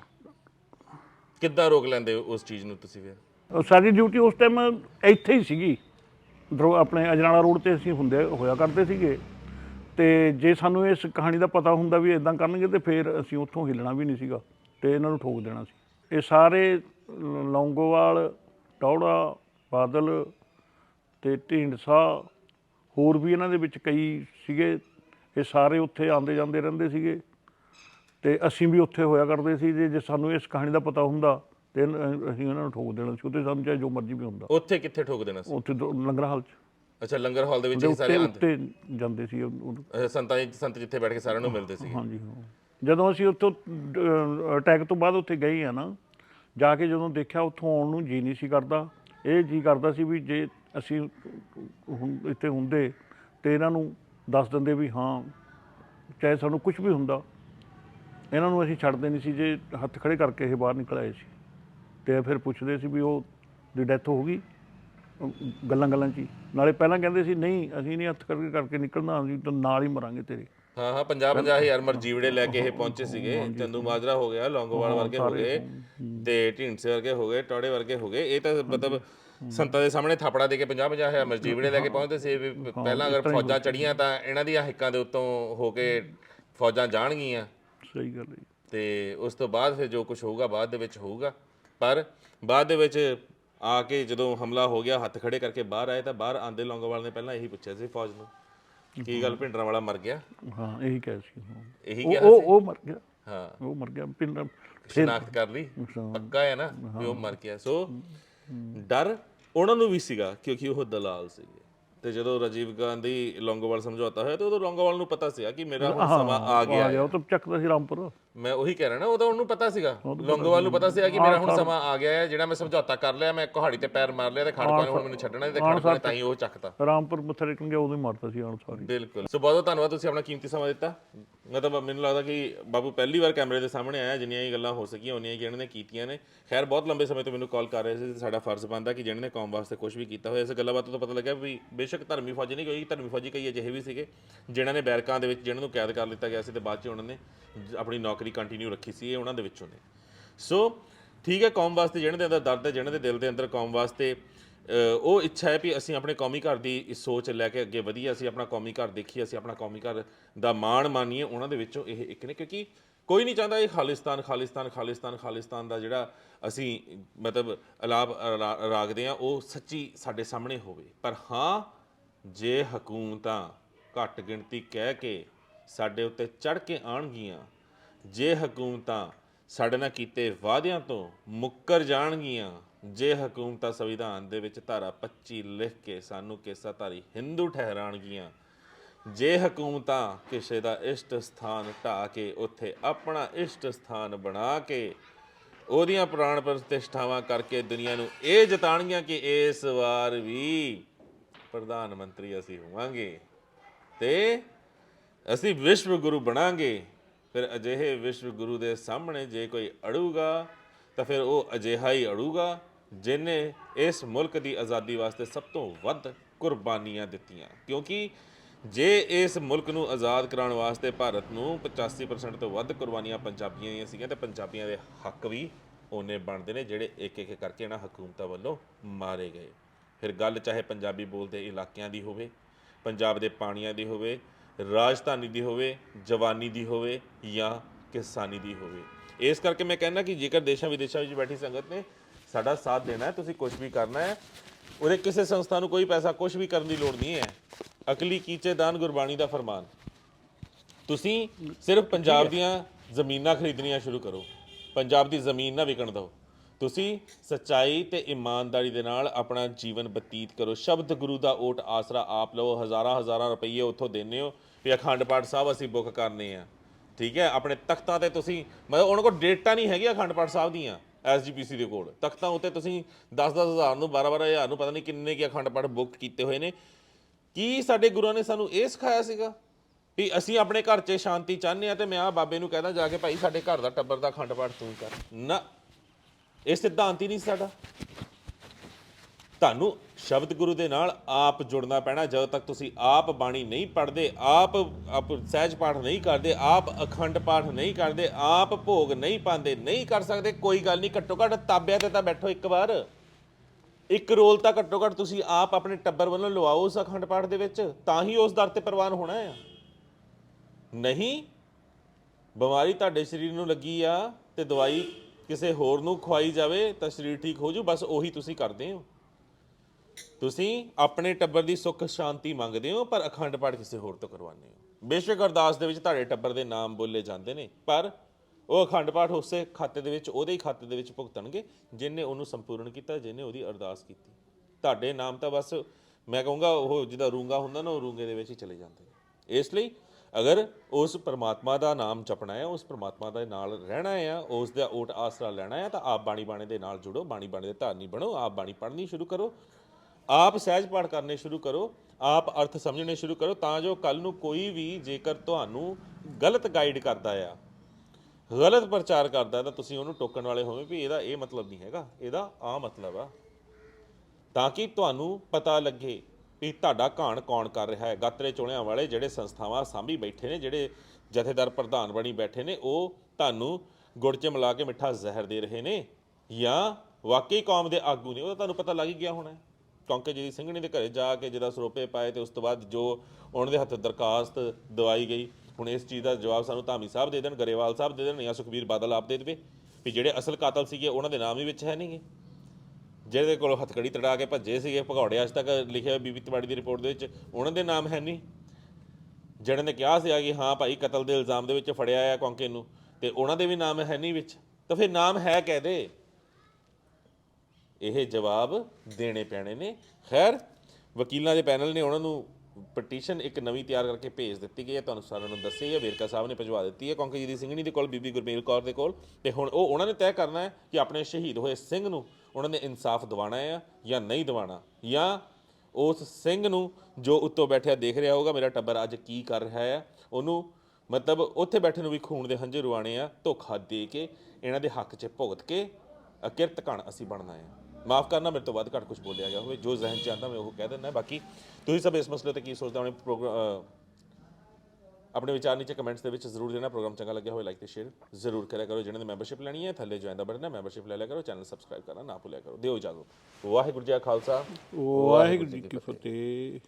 ਕਿੱਦਾਂ ਰੋਕ ਲੈਂਦੇ ਉਸ ਚੀਜ਼ ਨੂੰ ਤੁਸੀਂ ਫਿਰ? ਉਹ ਸਾਡੀ ਡਿਊਟੀ ਉਸ ਟਾਈਮ ਇੱਥੇ ਹੀ ਸੀਗੀ। ਦਰੋ- ਆਪਣੇ ਅਜਨਾਲਾ ਰੋਡ ਤੇ ਅਸੀਂ ਹੁੰਦੇ ਹੋਇਆ ਕਰਦੇ ਸੀਗੇ। ਤੇ ਜੇ ਸਾਨੂੰ ਇਸ ਕਹਾਣੀ ਦਾ ਪਤਾ ਹੁੰਦਾ ਵੀ ਇਦਾਂ ਕਰਨਗੇ ਤੇ ਫਿਰ ਅਸੀਂ ਉੱਥੋਂ ਹਿੱਲਣਾ ਵੀ ਨਹੀਂ ਸੀਗਾ ਤੇ ਇਹਨਾਂ ਨੂੰ ਠੋਕ ਦੇਣਾ ਸੀ। ਇਹ ਸਾਰੇ ਲ- ਲੌਂਗੋਵਾਲ ਟੌੜਾ ਬਾਦਲ ਤੇ ਢੀਂਡਸਾ ਹੋਰ ਵੀ ਇਹਨਾਂ ਦੇ ਵਿੱਚ ਕਈ ਸੀਗੇ। ਇਹ ਸਾਰੇ ਉੱਥੇ ਆਉਂਦੇ ਜਾਂਦੇ ਰਹਿੰਦੇ ਸੀਗੇ। ਤੇ ਅਸੀਂ ਵੀ ਉੱਥੇ ਹੋਇਆ ਕਰਦੇ ਸੀ ਜੇ ਜੇ ਸਾਨੂੰ ਇਸ ਕਹਾਣੀ ਦਾ ਪਤਾ ਹੁੰਦਾ ਤੇ ਅਸੀਂ ਇਹਨਾਂ ਨੂੰ ਠੋਕ ਦੇਣਾ ਸੀ। ਉੱਥੇ ਚਾਹੇ ਜੋ ਮਰਜ਼ੀ ਵੀ ਹੁੰਦਾ। ਉੱਥੇ ਕਿੱਥੇ ਠੋਕ ਦੇਣਾ ਸੀ? ਉੱਥੇ ਦੋ- ਲੰਗਰ ਹਾਲ ਚ। ਅੱਛਾ ਲੰਗਰ ਹਾਲ ਦੇ ਵਿੱਚ ਹੀ ਸਾਰੇ ਉੱਤੇ ਜਾਂਦੇ ਸੀ ਉਹ- ਉਹ- ਅੱਛਾ, ਸੰਤਾਂ ਜਿੱਥੇ ਬੈਠ ਕੇ ਸਾਰਿਆਂ ਨੂੰ ਮਿਲਦੇ ਸੀ ਹਾਂਜੀ ਹਾਂ। ਜਦੋਂ ਅਸੀਂ ਉੱਥੋਂ ਅਟੈਕ ਤੋਂ ਬਾਅਦ ਉੱਥੇ ਗਏ ਆ ਨਾ ਜਾ ਕੇ ਜਦੋਂ ਦੇਖਿਆ ਉੱਥੋਂ ਆਉਣ ਨੂੰ ਜੀ ਨਹੀਂ ਸੀ ਕਰਦਾ। ਇਹ ਜੀ ਕਰਦਾ ਸੀ ਵੀ ਜੇ ਅਸੀਂ ਹੁਣ ਇੱਥੇ ਹੁੰਦੇ ਤੇ ਇਹਨਾਂ ਨੂੰ ਦੱਸ ਦਿੰਦੇ ਵੀ ਹਾਂ ਚਾਹੇ ਸਾਨੂੰ ਕੁਝ ਵੀ ਹੁੰਦਾ। ਇਹਨਾਂ ਨੂੰ ਅਸੀਂ ਛੱਡਦੇ ਨਹੀਂ ਸੀ ਜੇ ਹੱਥ ਖੜੇ ਕਰਕੇ ਇਹ ਬਾਹਰ ਨਿਕਲ ਆਏ ਸੀ। ਤੇ ਫਿਰ ਪੁੱਛਦੇ ਸੀ ਵੀ ਉਹ ਦੀ ਡੈਥ ਹੋ ਗਈ ਗੱਲਾਂ ਗੱਲਾਂ 'ਚ ਹੀ। ਨਾਲੇ ਪਹਿਲਾਂ ਕਹਿੰਦੇ ਸੀ ਨਹੀਂ ਅਸੀਂ ਨਹੀਂ ਹੱਥ ਕਰਕੇ ਕਰਕੇ ਨਿਕਲਣਾ ਅਸੀਂ ਤਾਂ ਨਾਲ ਹੀ ਮਰਾਂਗੇ ਤੇਰੇ। ਹਾਂ ਹਾਂ 50 50 ਹਜ਼ਾਰ ਮਰਜੀਵੜੇ ਲੈ ਕੇ ਇਹ ਪਹੁੰਚੇ ਸੀਗੇ। ਚੰਦੂ ਮਾਜਰਾ ਹੋ ਗਿਆ ਲੌਂਗੋਵਾਲ ਵਰਗੇ ਹੋ ਗਏ ਤੇ ਢੀਂਡਸੇ ਵਰਗੇ ਹੋ ਗਏ ਟੋੜੇ ਵਰਗੇ ਹੋ ਗਏ। ਇਹ ਤਾਂ ਮਤਲਬ ਸੰਤਾਂ ਦੇ ਸਾਹਮਣੇ ਥਾਪੜਾ ਦੇ ਕੇ 50 50 ਹਜ਼ਾਰ ਮਰਜੀਵੜੇ ਲੈ ਕੇ ਪਹੁੰਚਦੇ ਸੀ ਵੀ ਪਹਿਲਾਂ ਅਗਰ ਫੌਜਾਂ ਚੜੀਆਂ ਤਾਂ ਇਹਨਾਂ ਦੀਆਂ ਹਿੱਕਾਂ ਦੇ ਉੱਤੋਂ ਹੋ ਕੇ ਫੌਜਾਂ ਜਾਣਗੀਆਂ। ਸਹੀ ਗੱਲ ਹੈ। ਤੇ ਉਸ ਤੋਂ ਬਾਅਦ ਫਿਰ ਜੋ ਕੁਝ ਹੋਊਗਾ ਬਾਅਦ ਦੇ ਵਿੱਚ ਹੋਊਗਾ। ਪਰ ਬਾਅਦ ਦੇ ਵਿੱਚ ਆ ਕੇ ਜਦੋਂ ਹਮਲਾ ਹੋ ਗਿਆ ਹੱਥ ਖੜੇ ਕਰਕੇ ਬਾਹਰ ਆਏ ਤਾਂ ਬਾਹਰ ਆਂਦੇ ਲੌਂਗੋਵਾਲ ਨੇ ਪਹਿਲਾਂ ਇਹੀ ਪੁੱਛਿਆ ਸੀ ਫੌਜ ਨੂੰ ਕੀ ਗੱਲ ਭਿੰਡਰਾਂ ਵਾਲਾ ਮਰ ਗਿਆ? ਹਾਂ ਇਹੀ ਕਹਿ ਸੀ। ਇਹੀ ਕਿਹਾ ਉਹ ਉਹ ਮਰ ਗਿਆ। ਹਾਂ। ਉਹ ਮਰ ਗਿਆ। ਪਿੰਡ ਸ਼ਨਾਖਤ ਕਰ ਲਈ। ਪੱਕਾ ਹੈ ਨਾ ਵੀ ਉਹ ਮਰ ਗਿਆ। ਸੋ ਡਰ ਉਹਨਾਂ ਨੂੰ ਵੀ ਸੀਗਾ ਕਿਉਂਕਿ ਉਹ ਦਲਾਲ ਸੀਗੇ। ਤੇ ਜਦੋਂ ਰਾਜੀਵ ਗਾਂਧੀ ਲੌਂਗੋਵਾਲ ਸਮਝੌਤਾ ਹੋਇਆ ਤੇ ਉਦੋਂ ਲੌਂਗੋਵਾਲ ਨੂੰ ਪਤਾ ਸੀਗਾ ਕਿ ਮੇਰਾ ਹੁਣ ਸਮਾਂ ਆ ਗਿਆ ਗਿਆ ਉਹ ਤਾਂ ਚੱਕਦਾ ਸੀ ਰਾਮਪੁਰ। ਮੈਂ ਉਹੀ ਕਹਿ ਰਿਹਾ ਨਾ ਉਦੋਂ ਉਹਨੂੰ ਪਤਾ ਸੀਗਾ। ਲੌਂਗੋਵਾਲ ਨੂੰ ਪਤਾ ਸੀਗਾ ਕਿ ਮੇਰਾ ਹੁਣ ਸਮਾਂ ਆ ਗਿਆ ਹੈ ਜਿਹੜਾ ਮੈਂ ਸਮਝੌਤਾ ਕਰ ਲਿਆ ਮੈਂ ਕੁਹਾੜੀ ਤੇ ਪੈਰ ਮਾਰ ਲਿਆ ਤੇ ਖੜਪਾ ਨੇ ਹੁਣ ਮੈਨੂੰ ਛੱਡਣਾ ਤੇ ਖੜਪਾ ਨੇ ਤਾਂ ਹੀ ਉਹ ਚੱਕਤਾ। ਰਾਮਪੁਰ ਮੱਥਾ ਟੇਕਣ ਗਿਆ ਉਦੋਂ ਹੀ ਮਾਰਤਾ ਸੀ ਆਣ ਸਾਰੀ ਬਿਲਕੁਲ। ਸੋ ਬਹੁਤ ਧੰਨਵਾਦ ਤੁਸੀਂ ਆਪਣਾ ਕੀਮਤੀ ਸਮਾਂ ਦਿੱਤਾ। ਮਤਲਬ ਮੈਨੂੰ ਲੱਗਦਾ ਕਿ ਬਾਬੂ ਪਹਿਲੀ ਵਾਰ ਕੈਮਰੇ ਦੇ ਸਾਹਮਣੇ ਆਇਆ ਜਿੰਨੀਆਂ ਹੀ ਗੱਲਾਂ ਹੋ ਸਕੀਆਂ ਉਨੀਆਂ ਹੀ ਇਹਨਾਂ ਨੇ ਕੀਤੀਆਂ ਨੇ। ਖੈਰ ਬਹੁਤ ਲੰਬੇ ਸਮੇਂ ਤੋਂ ਮੈਨੂੰ ਕਾਲ ਕਰ ਰਹੇ ਸੀ ਤੇ ਸਾਡਾ ਫਰਜ਼ ਬਣਦਾ ਕਿ ਜਿਹਨਾਂ ਨੇ ਕੌਮ ਵਾਸਤੇ ਕੁਝ ਵੀ ਕੀਤਾ ਹੋਇਆ ਇਸ ਗੱਲਾਂ ਬਾਤਾਂ ਤੋਂ ਪਤਾ ਲੱਗਿਆ ਵੀ ਬੇਸ਼ੱਕ ਧਰਮੀ ਫੌਜੀ ਨਹੀਂ ਕੋਈ ਧਰਮੀ ਫੌਜੀ ਕਈ ਅਜਿਹੇ ਵੀ ਸੀਗੇ ਜਿਨ੍ਹਾਂ ਨੇ ਬੈਰਕਾਂ ਦੇ ਵਿੱਚ ਜਿਹਨਾਂ ਨੂੰ ਕੈਦ ਕਰ ਲਿੱਤਾ ਗਿਆ ਸੀ ਤੇ ਬਾਅਦ 'ਚ ਉਹਨਾਂ ਨੇ ਆਪਣੀ ਨੌਕਰੀ ਕੰਟੀਨਿਊ ਰੱਖੀ ਸੀ, ਇਹ ਉਹਨਾਂ ਦੇ ਵਿੱਚੋਂ ਨੇ। ਸੋ ਠੀਕ ਹੈ, ਕੌਮ ਵਾਸਤੇ ਜਿਹਨਾਂ ਦੇ ਅੰਦਰ ਦਰਦ ਹੈ, ਜਿਹਨਾਂ ਦੇ ਦਿਲ ਦੇ ਅੰਦਰ ਕੌਮ ਵਾਸਤੇ ਉਹ ਇੱਛਾ ਹੈ ਵੀ ਅਸੀਂ ਆਪਣੇ ਕੌਮੀ ਘਰ ਦੀ ਇਸ ਸੋਚ ਲੈ ਕੇ ਅੱਗੇ ਵਧੀਏ, ਅਸੀਂ ਆਪਣਾ ਕੌਮੀ ਘਰ ਦੇਖੀਏ, ਅਸੀਂ ਆਪਣਾ ਕੌਮੀ ਘਰ ਦਾ ਮਾਣ ਮਾਨੀਏ, ਉਹਨਾਂ ਦੇ ਵਿੱਚੋਂ ਇਹ ਇੱਕ ਨੇ। ਕਿਉਂਕਿ ਕੋਈ ਨਹੀਂ ਚਾਹੁੰਦਾ ਇਹ ਖਾਲਿਸਤਾਨ ਖਾਲਿਸਤਾਨ ਖਾਲਿਸਤਾਨ ਖਾਲਿਸਤਾਨ ਦਾ ਜਿਹੜਾ ਅਸੀਂ ਮਤਲਬ ਅਲਾਪ ਰਾ- ਰਾਗਦੇ ਆ ਉਹ ਸੱਚੀ ਸਾਡੇ ਸਾਹਮਣੇ ਹੋਵੇ। ਪਰ ਹਾਂ, ਜੇ ਹਕੂਮਤਾਂ ਘੱਟ ਗਿਣਤੀ ਕਹਿ ਕੇ ਸਾਡੇ ਉੱਤੇ ਚੜ ਕੇ ਆਣਗੀਆਂ ਜੇ ਹਕੂਮਤਾਂ ਸਾਡੇ ਨਾਲ ਕੀਤੇ ਵਾਅਦਿਆਂ ਤੋਂ ਮੁੱਕਰ ਜਾਣਗੀਆਂ, ਜੇ ਹਕੂਮਤਾਂ ਸੰਵਿਧਾਨ ਦੇ ਵਿੱਚ ਧਾਰਾ 25 ਲਿਖ ਕੇ ਸਾਨੂੰ ਕੇਸਾਧਾਰੀ ਹਿੰਦੂ ਠਹਿਰਾਣਗੀਆਂ, ਜੇ ਹਕੂਮਤਾਂ ਕਿਸੇ ਦਾ ਇਸ਼ਟ ਸਥਾਨ ਢਾ ਕੇ ਉੱਥੇ ਆਪਣਾ ਇਸ਼ਟ ਸਥਾਨ ਬਣਾ ਕੇ ਉਹਦੀਆਂ ਪ੍ਰਾਣ ਪ੍ਰਤਿਸ਼ਠਾਵਾਂ ਕਰਕੇ ਦੁਨੀਆ ਨੂੰ ਇਹ ਜਤਾਣਗੀਆਂ ਕਿ ਇਸ ਵਾਰ ਵੀ ਪ੍ਰਧਾਨ ਮੰਤਰੀ ਅਸੀਂ ਹੋਵਾਂਗੇ ਤੇ ਅਸੀਂ ਵਿਸ਼ਵ ਗੁਰੂ ਬਣਾਂਗੇ। ਫਿਰ ਅਜਿਹੇ ਵਿਸ਼ਵ ਗੁਰੂ ਦੇ ਸਾਹਮਣੇ ਜੇ ਕੋਈ ਅੜੂਗਾ, ਤਾਂ ਫਿਰ ਉਹ ਅਜਿਹਾ ਹੀ ਅੜੂਗਾ ਜਿਨੇ ਇਸ ਮੁਲਕ ਦੀ ਆਜ਼ਾਦੀ ਵਾਸਤੇ ਸਭ ਤੋਂ ਵੱਧ ਕੁਰਬਾਨੀਆਂ ਦਿੱਤੀਆਂ। ਕਿਉਂਕਿ ਜੇ ਇਸ ਮੁਲਕ ਨੂੰ ਆਜ਼ਾਦ ਕਰਾਉਣ ਵਾਸਤੇ ਭਾਰਤ ਨੂੰ 85% ਤੋਂ ਵੱਧ ਕੁਰਬਾਨੀਆਂ ਪੰਜਾਬੀਆਂ ਦੀਆਂ ਸੀਗੀਆਂ, ਤੇ ਪੰਜਾਬੀਆਂ ਦੇ ਹੱਕ ਵੀ ਉਹਨੇ ਬਣਦੇ ਨੇ ਜਿਹੜੇ ਇੱਕ ਇੱਕ ਕਰਕੇ ਇਹਨਾਂ ਹਕੂਮਤਾਂ ਵੱਲੋਂ ਮਾਰੇ ਗਏ। ਫਿਰ ਗੱਲ ਚਾਹੇ ਪੰਜਾਬੀ ਬੋਲਦੇ ਇਲਾਕਿਆਂ ਦੀ ਹੋਵੇ, ਪੰਜਾਬ ਦੇ ਪਾਣੀਆਂ ਦੀ ਹੋਵੇ ਰਾਜਧਾਨੀ ਦੀ ਹੋਵੇ ਜਵਾਨੀ ਦੀ ਹੋਵੇ ਜਾਂ ਕਿਸਾਨੀ ਦੀ ਹੋਵੇ। ਇਸ ਕਰਕੇ ਮੈਂ ਕਹਿੰਦਾ ਕਿ ਜੇਕਰ ਦੇਸ਼ਾਂ ਵਿਦੇਸ਼ਾਂ ਵਿੱਚ ਬੈਠੀ ਸੰਗਤ ਨੇ ਸਾਡਾ ਸਾਥ ਦੇਣਾ ਹੈ ਤੁਸੀਂ ਕੁਝ ਵੀ ਕਰਨਾ ਹੈ। ਉਹਦੇ ਕਿਸੇ ਸੰਸਥਾ ਨੂੰ ਕੋਈ ਪੈਸਾ ਕੁਝ ਵੀ ਕਰਨ ਦੀ ਲੋੜ ਨਹੀਂ ਹੈ। ਅਕਲੀ ਕੀਚੇ ਦਾਨ ਗੁਰਬਾਣੀ ਦਾ ਫਰਮਾਨ। ਤੁਸੀਂ ਸਿਰਫ ਪੰਜਾਬ ਦੀਆਂ ਜ਼ਮੀਨਾਂ ਖਰੀਦਣੀਆਂ ਸ਼ੁਰੂ ਕਰੋ। ਪੰਜਾਬ ਦੀ ਜ਼ਮੀਨ ਨਾ ਵਿਕਣ ਦਿਓ। ਤੁਸੀਂ ਸੱਚਾਈ ਤੇ ਇਮਾਨਦਾਰੀ ਦੇ ਨਾਲ ਆਪਣਾ ਜੀਵਨ ਬਤੀਤ ਕਰੋ। ਸ਼ਬਦ ਗੁਰੂ ਦਾ ਓਟ ਆਸਰਾ ਆਪ ਲਓ, ਹਜ਼ਾਰਾਂ ਹਜ਼ਾਰਾਂ ਰੁਪਏ ਉੱਥੋਂ ਦਿੰਦੇ ਹੋ ਵੀ ਅਖੰਡ ਪਾਠ ਸਾਹਿਬ ਅਸੀਂ ਬੁੱਕ ਕਰਨੇ ਆ। ਠੀਕ ਹੈ? ਆਪਣੇ ਤਖਤਾਂ ਤੇ ਤੁਸੀਂ ਮਤਲਬ ਉਹਨਾਂ ਕੋਲ ਡੇਟਾਂ ਨਹੀਂ ਹੈਗੀਆਂ ਅਖੰਡ ਪਾਠ ਸਾਹਿਬ ਦੀਆਂ ਐਸਜੀਪੀਸੀ ਦੇ ਕੋਲ। ਤਖਤਾਂ ਉੱਤੇ ਤੁਸੀਂ 10-10 ਹਜ਼ਾਰ ਨੂੰ 12-12 ਹਜ਼ਾਰ ਨੂੰ, ਪਤਾ ਨਹੀਂ ਕਿੰਨੇ ਕੀ ਅਖੰਡ ਪਾਠ ਬੁੱਕ ਕੀਤੇ ਹੋਏ ਨੇ। ਕੀ ਸਾਡੇ ਗੁਰੂਆਂ ਨੇ ਸਾਨੂੰ ਇਹ ਸਿਖਾਇਆ ਸੀਗਾ ਵੀ ਅਸੀਂ ਆਪਣੇ ਘਰ 'ਚ ਸ਼ਾਂਤੀ ਚਾਹੁੰਦੇ ਆ ਤੇ ਮੈਂ ਆ ਬਾਬੇ ਨੂੰ ਕਹਿੰਦਾ ਜਾ ਕੇ ਭਾਈ ਸਾਡੇ ਘਰ ਦਾ ਟੱਬਰ ਦਾ ਅਖੰਡ ਪਾਠ ਤੂੰ ਕਰ। ਨਾ। ਇਹ ਸਿਧਾਂਤ ਹੀ ਨਹੀਂ ਸਾਡਾ। ਤੁਹਾਨੂੰ ਸ਼ਬਦ ਗੁਰੂ ਦੇ ਨਾਲ ਆਪ ਜੁੜਨਾ ਪੈਣਾ, ਜਦੋਂ ਤੱਕ ਤੁਸੀਂ ਆਪ ਬਾਣੀ ਨਹੀਂ ਪੜ੍ਹਦੇ, ਆਪ ਆਪ ਸਹਿਜ ਪਾਠ ਨਹੀਂ ਕਰਦੇ, ਆਪ ਅਖੰਡ ਪਾਠ ਨਹੀਂ ਕਰਦੇ, ਆਪ ਭੋਗ ਨਹੀਂ ਪਾਉਂਦੇ, ਨਹੀਂ ਕਰ ਸਕਦੇ, ਕੋਈ ਗੱਲ ਨਹੀਂ, ਘੱਟੋ ਘੱਟ ਤਾਬਿਆਂ ਤੇ ਤਾਂ ਬੈਠੋ ਇੱਕ ਵਾਰ। ਇੱਕ ਰੋਲ ਤਾਂ ਘੱਟੋ ਘੱਟ ਤੁਸੀਂ ਆਪ ਆਪਣੇ ਟੱਬਰ ਵੱਲੋਂ ਲਵਾਓ ਉਸ ਅਖੰਡ ਪਾਠ ਦੇ ਵਿੱਚ, ਤਾਂ ਹੀ ਉਸ ਦਰ ਤੇ ਪ੍ਰਵਾਨ ਹੋਣਾ ਆ। ਨਹੀਂ, ਬਿਮਾਰੀ ਤੁਹਾਡੇ ਸਰੀਰ ਨੂੰ ਲੱਗੀ ਆ ਤੇ ਦਵਾਈ ਕਿਸੇ ਹੋਰ ਨੂੰ ਖਵਾਈ ਜਾਵੇ ਤਾਂ ਸਰੀਰ ਠੀਕ ਹੋ ਜੂ, ਬਸ ਉਹੀ ਤੁਸੀਂ ਕਰਦੇ ਹੋ। ਤੁਸੀਂ ਆਪਣੇ ਟੱਬਰ ਦੀ ਸੁੱਖ ਸ਼ਾਂਤੀ ਮੰਗਦੇ ਹੋ, ਪਰ ਅਖੰਡ ਪਾਠ ਕਿਸੇ ਹੋਰ ਤੋਂ ਕਰਵਾਉਂਦੇ ਹੋ। ਬੇਸ਼ੱਕ ਅਰਦਾਸ ਦੇ ਵਿੱਚ ਤੁਹਾਡੇ ਟੱਬਰ ਦੇ ਨਾਮ ਬੋਲੇ ਜਾਂਦੇ ਨੇ, ਪਰ ਉਹ ਅਖੰਡ ਪਾਠ ਉਸੇ ਖਾਤੇ ਦੇ ਵਿੱਚ, ਉਹਦੇ ਹੀ ਖਾਤੇ ਦੇ ਵਿੱਚ ਭੁਗਤਣਗੇ, ਜਿਨੇ ਉਹਨੂੰ ਸੰਪੂਰਨ ਕੀਤਾ, ਜਿਨੇ ਉਹਦੀ ਅਰਦਾਸ ਕੀਤੀ। ਤੁਹਾਡੇ ਨਾਮ ਤਾਂ ਬਸ, ਮੈਂ ਕਹੂੰਗਾ, ਉਹ ਜਿਹਦਾ ਰੂੰਗਾ ਹੁੰਦਾ ਨਾ, ਉਹ ਰੂੰਗੇ ਦੇ ਵਿੱਚ ਹੀ ਚਲੇ ਜਾਂਦੇ ਨੇ। ਇਸ ਲਈ ਅਗਰ ਉਸ ਪਰਮਾਤਮਾ ਦਾ ਨਾਮ ਜਪਣਾ ਹੈ, ਉਸ ਪਰਮਾਤਮਾ ਦੇ ਨਾਲ ਰਹਿਣਾ ਹੈ, ਉਸ ਦਾ ਓਟ ਆਸਰਾ ਲੈਣਾ ਹੈ, ਤਾਂ ਆਪ ਬਾਣੀ ਬਾਣੇ ਦੇ ਨਾਲ ਜੁੜੋ, ਬਾਣੀ ਬਾਣੇ ਦੇ ਧਾਰਨੀ ਬਣੋ, ਆਪ ਬਾਣੀ ਪੜ੍ਹਨੀ ਸ਼ੁਰੂ ਕਰੋ। ਆਪ ਸਹਿਜ ਪਾਠ ਕਰਨੇ ਸ਼ੁਰੂ ਕਰੋ, ਆਪ ਅਰਥ ਸਮਝਣੇ ਸ਼ੁਰੂ ਕਰੋ, ਤਾਂ ਜੋ ਕੱਲ ਨੂੰ ਕੋਈ ਵੀ ਜੇਕਰ ਤੁਹਾਨੂੰ ਗਲਤ ਗਾਈਡ ਕਰਦਾ ਆ, ਗਲਤ ਪ੍ਰਚਾਰ ਕਰਦਾ ਤਾਂ ਤੁਸੀਂ ਉਹਨੂੰ ਟੋਕਣ ਵਾਲੇ ਹੋਵੇ ਵੀ ਇਹਦਾ ਇਹ ਮਤਲਬ ਨਹੀਂ ਹੈਗਾ, ਇਹਦਾ ਆ ਮਤਲਬ ਆ। ਤਾਂ ਕਿ ਤੁਹਾਨੂੰ ਪਤਾ ਲੱਗੇ ਵੀ ਤੁਹਾਡਾ ਘਾਣ ਕੌਣ ਕਰ ਰਿਹਾ ਹੈ? ਗਾਤਰੇ ਚੋਣਿਆਂ ਵਾਲੇ ਜਿਹੜੇ ਸੰਸਥਾਵਾਂ ਸਾਂਭੀ ਬੈਠੇ ਨੇ, ਜਿਹੜੇ ਜਥੇਦਾਰ ਪ੍ਰਧਾਨ ਬਣੀ ਬੈਠੇ ਨੇ, ਉਹ ਤੁਹਾਨੂੰ ਗੁੜ 'ਚ ਮਿਲਾ ਕੇ ਮਿੱਠਾ ਜ਼ਹਿਰ ਦੇ ਰਹੇ ਨੇ ਜਾਂ ਵਾਕਈ ਕੌਮ ਦੇ ਆਗੂ ਨੇ? ਉਹ ਤੁਹਾਨੂੰ ਪਤਾ ਲੱਗ ਹੀ ਗਿਆ ਹੋਣਾ ਕਿਉਂਕਿ ਜਿਹੜੀ ਸਿੰਘਣੀ ਦੇ ਘਰੇ ਜਾ ਕੇ ਜਿਹਦਾ ਸਰੋਪੇ ਪਾਏ ਤੇ ਉਸ ਤੋਂ ਬਾਅਦ ਜੋ ਉਹਨਾਂ ਦੇ ਹੱਥ ਦਰਖਾਸਤ ਦਵਾਈ ਗਈ, ਹੁਣ ਇਸ ਚੀਜ਼ ਦਾ ਜਵਾਬ ਸਾਨੂੰ ਧਾਮੀ ਸਾਹਿਬ ਦੇ ਦੇਣ, ਗਰੇਵਾਲ ਸਾਹਿਬ ਦੇ ਦੇਣ ਜਾਂ ਸੁਖਬੀਰ ਬਾਦਲ ਆਪ ਦੇ ਦੇਵੇ ਵੀ ਜਿਹੜੇ ਅਸਲ ਕਾਤਲ ਸੀਗੇ ਉਹਨਾਂ ਦੇ ਨਾਮ ਹੀ ਵਿੱਚ ਹੈ ਨਹੀਂਗੇ ਜਿਹਦੇ ਕੋਲ ਹੱਥਕੜੀ ਤੜਾ ਕੇ ਭੱਜੇ ਸੀਗੇ ਭਗੌੜੇ, ਅੱਜ ਤੱਕ ਲਿਖਿਆ ਹੋਇਆ ਬੀਬੀ ਤਿਵਾੜੀ ਦੀ ਰਿਪੋਰਟ ਦੇ ਵਿੱਚ, ਉਹਨਾਂ ਦੇ ਨਾਮ ਹੈ ਨਹੀਂ। ਜਿਹੜੇ ਨੇ ਕਿਹਾ ਸੀਗਾ ਕਿ ਹਾਂ ਭਾਈ ਕਤਲ ਦੇ ਇਲਜ਼ਾਮ ਦੇ ਵਿੱਚ ਫੜਿਆ ਆ ਕੌਂਕੇ ਨੂੰ, ਤੇ ਉਹਨਾਂ ਦੇ ਵੀ ਨਾਮ ਹੈ ਨਹੀਂ ਵਿੱਚ। ਤਾਂ ਫਿਰ ਨਾਮ ਹੈ ਕਹਿ ਦੇ ਇਹ ਜਵਾਬ ਦੇਣੇ ਪੈਣੇ ਨੇ। ਖੈਰ, ਵਕੀਲਾਂ ਦੇ ਪੈਨਲ ਨੇ ਉਹਨਾਂ ਨੂੰ ਪਟੀਸ਼ਨ ਇੱਕ ਨਵੀਂ ਤਿਆਰ ਕਰਕੇ ਭੇਜ ਦਿੱਤੀ ਗਈ ਹੈ। ਤੁਹਾਨੂੰ ਸਾਰਿਆਂ ਨੂੰ ਦੱਸਿਆ ਹੈ। ਵੇਰਕਾ ਸਾਹਿਬ ਨੇ ਭਜਵਾ ਦਿੱਤੀ ਹੈ। ਕਿਉਂਕਿ ਦੀ ਸਿੰਘਣੀ ਦੇ ਕੋਲ, ਬੀਬੀ ਗੁਰਮੇਲ ਕੌਰ ਦੇ ਕੋਲ। ਤੇ ਹੁਣ ਉਹ, ਉਹਨਾਂ ਨੇ ਤੈਅ ਕਰਨਾ ਹੈ ਕਿ ਆਪਣੇ ਸ਼ਹੀਦ ਹੋਏ ਸਿੰਘ ਨੂੰ ਉਹਨਾਂ ਨੇ ਇਨਸਾਫ ਦਿਵਾਣਾ ਹੈ ਜਾਂ ਨਹੀਂ ਦਿਵਾਣਾ ਜਾਂ ਉਸ ਸਿੰਘ ਨੂੰ ਜੋ ਉੱਤੋਂ ਬੈਠਿਆ ਦੇਖ ਰਿਹਾ ਹੋਊਗਾ, ਮੇਰਾ ਟੱਬਰ ਅੱਜ ਕੀ ਕਰ ਰਿਹਾ ਹੈ? ਉਹਨੂੰ ਮਤਲਬ ਉੱਥੇ ਬੈਠੇ ਨੂੰ ਵੀ ਖੂਨ ਦੇ ਹੰਝੇ ਰੁਆਣੇ ਆ, ਧੋਖਾ ਦੇ ਕੇ, ਇਹਨਾਂ ਦੇ ਹੱਕ 'ਚ ਭੁਗਤ ਕੇ ਅਕਿਰਤ ਕਣ ਅਸੀਂ ਬਣਨਾ ਹੈ। ਮਾਫ ਕਰਨਾ, ਮੇਰੇ ਤੋਂ ਵੱਧ ਘੱਟ ਕੁਝ ਬੋਲਿਆ ਗਿਆ ਹੋਵੇ, ਜੋ ਜ਼ਹਿਨ ਚ ਆਉਂਦਾ ਮੈਂ ਉਹ ਕਹਿ ਦਿੰਦਾ। ਬਾਕੀ ਤੁਸੀਂ ਸਭ ਇਸ ਮਸਲੇ ਤੇ ਕੀ ਸੋਚਦੇ ਹੋ? ਆਪਣੇ ਪ੍ਰੋਗਰਾਮ ਆਪਣੇ ਵਿਚਾਰ ਨੀਚੇ ਕਮੈਂਟਸ ਦੇ ਵਿੱਚ ਜ਼ਰੂਰ ਦੇਣਾ। ਪ੍ਰੋਗਰਾਮ ਚੰਗਾ ਲੱਗਿਆ ਹੋਵੇ, ਲਾਈਕ ਤੇ ਸ਼ੇਅਰ ਜ਼ਰੂਰ ਕਰਿਆ ਕਰੋ। ਜਿਹਨਾਂ ਨੇ ਮੈਂਬਰਸ਼ਿਪ ਲੈਣੀ ਹੈ, ਥੱਲੇ ਜੁਆਇਨ ਦਾ ਬਟਨ ਹੈ, ਮੈਂਬਰਸ਼ਿਪ ਲੈ ਲਿਆ ਕਰੋ। ਚੈਨਲ ਸਬਸਕ੍ਰਾਈਬ ਕਰਨਾ ਨਾ ਭੁੱਲਿਆ ਕਰੋ। ਦਿਓ ਇਜਾਜ਼ਤ। ਵਾਹਿਗੁਰੂ ਜੀ ਕਾ ਖਾਲਸਾ। ਵਾਹਿਗੁਰੂ ਜੀ ਕੀ ਫਤਿਹ।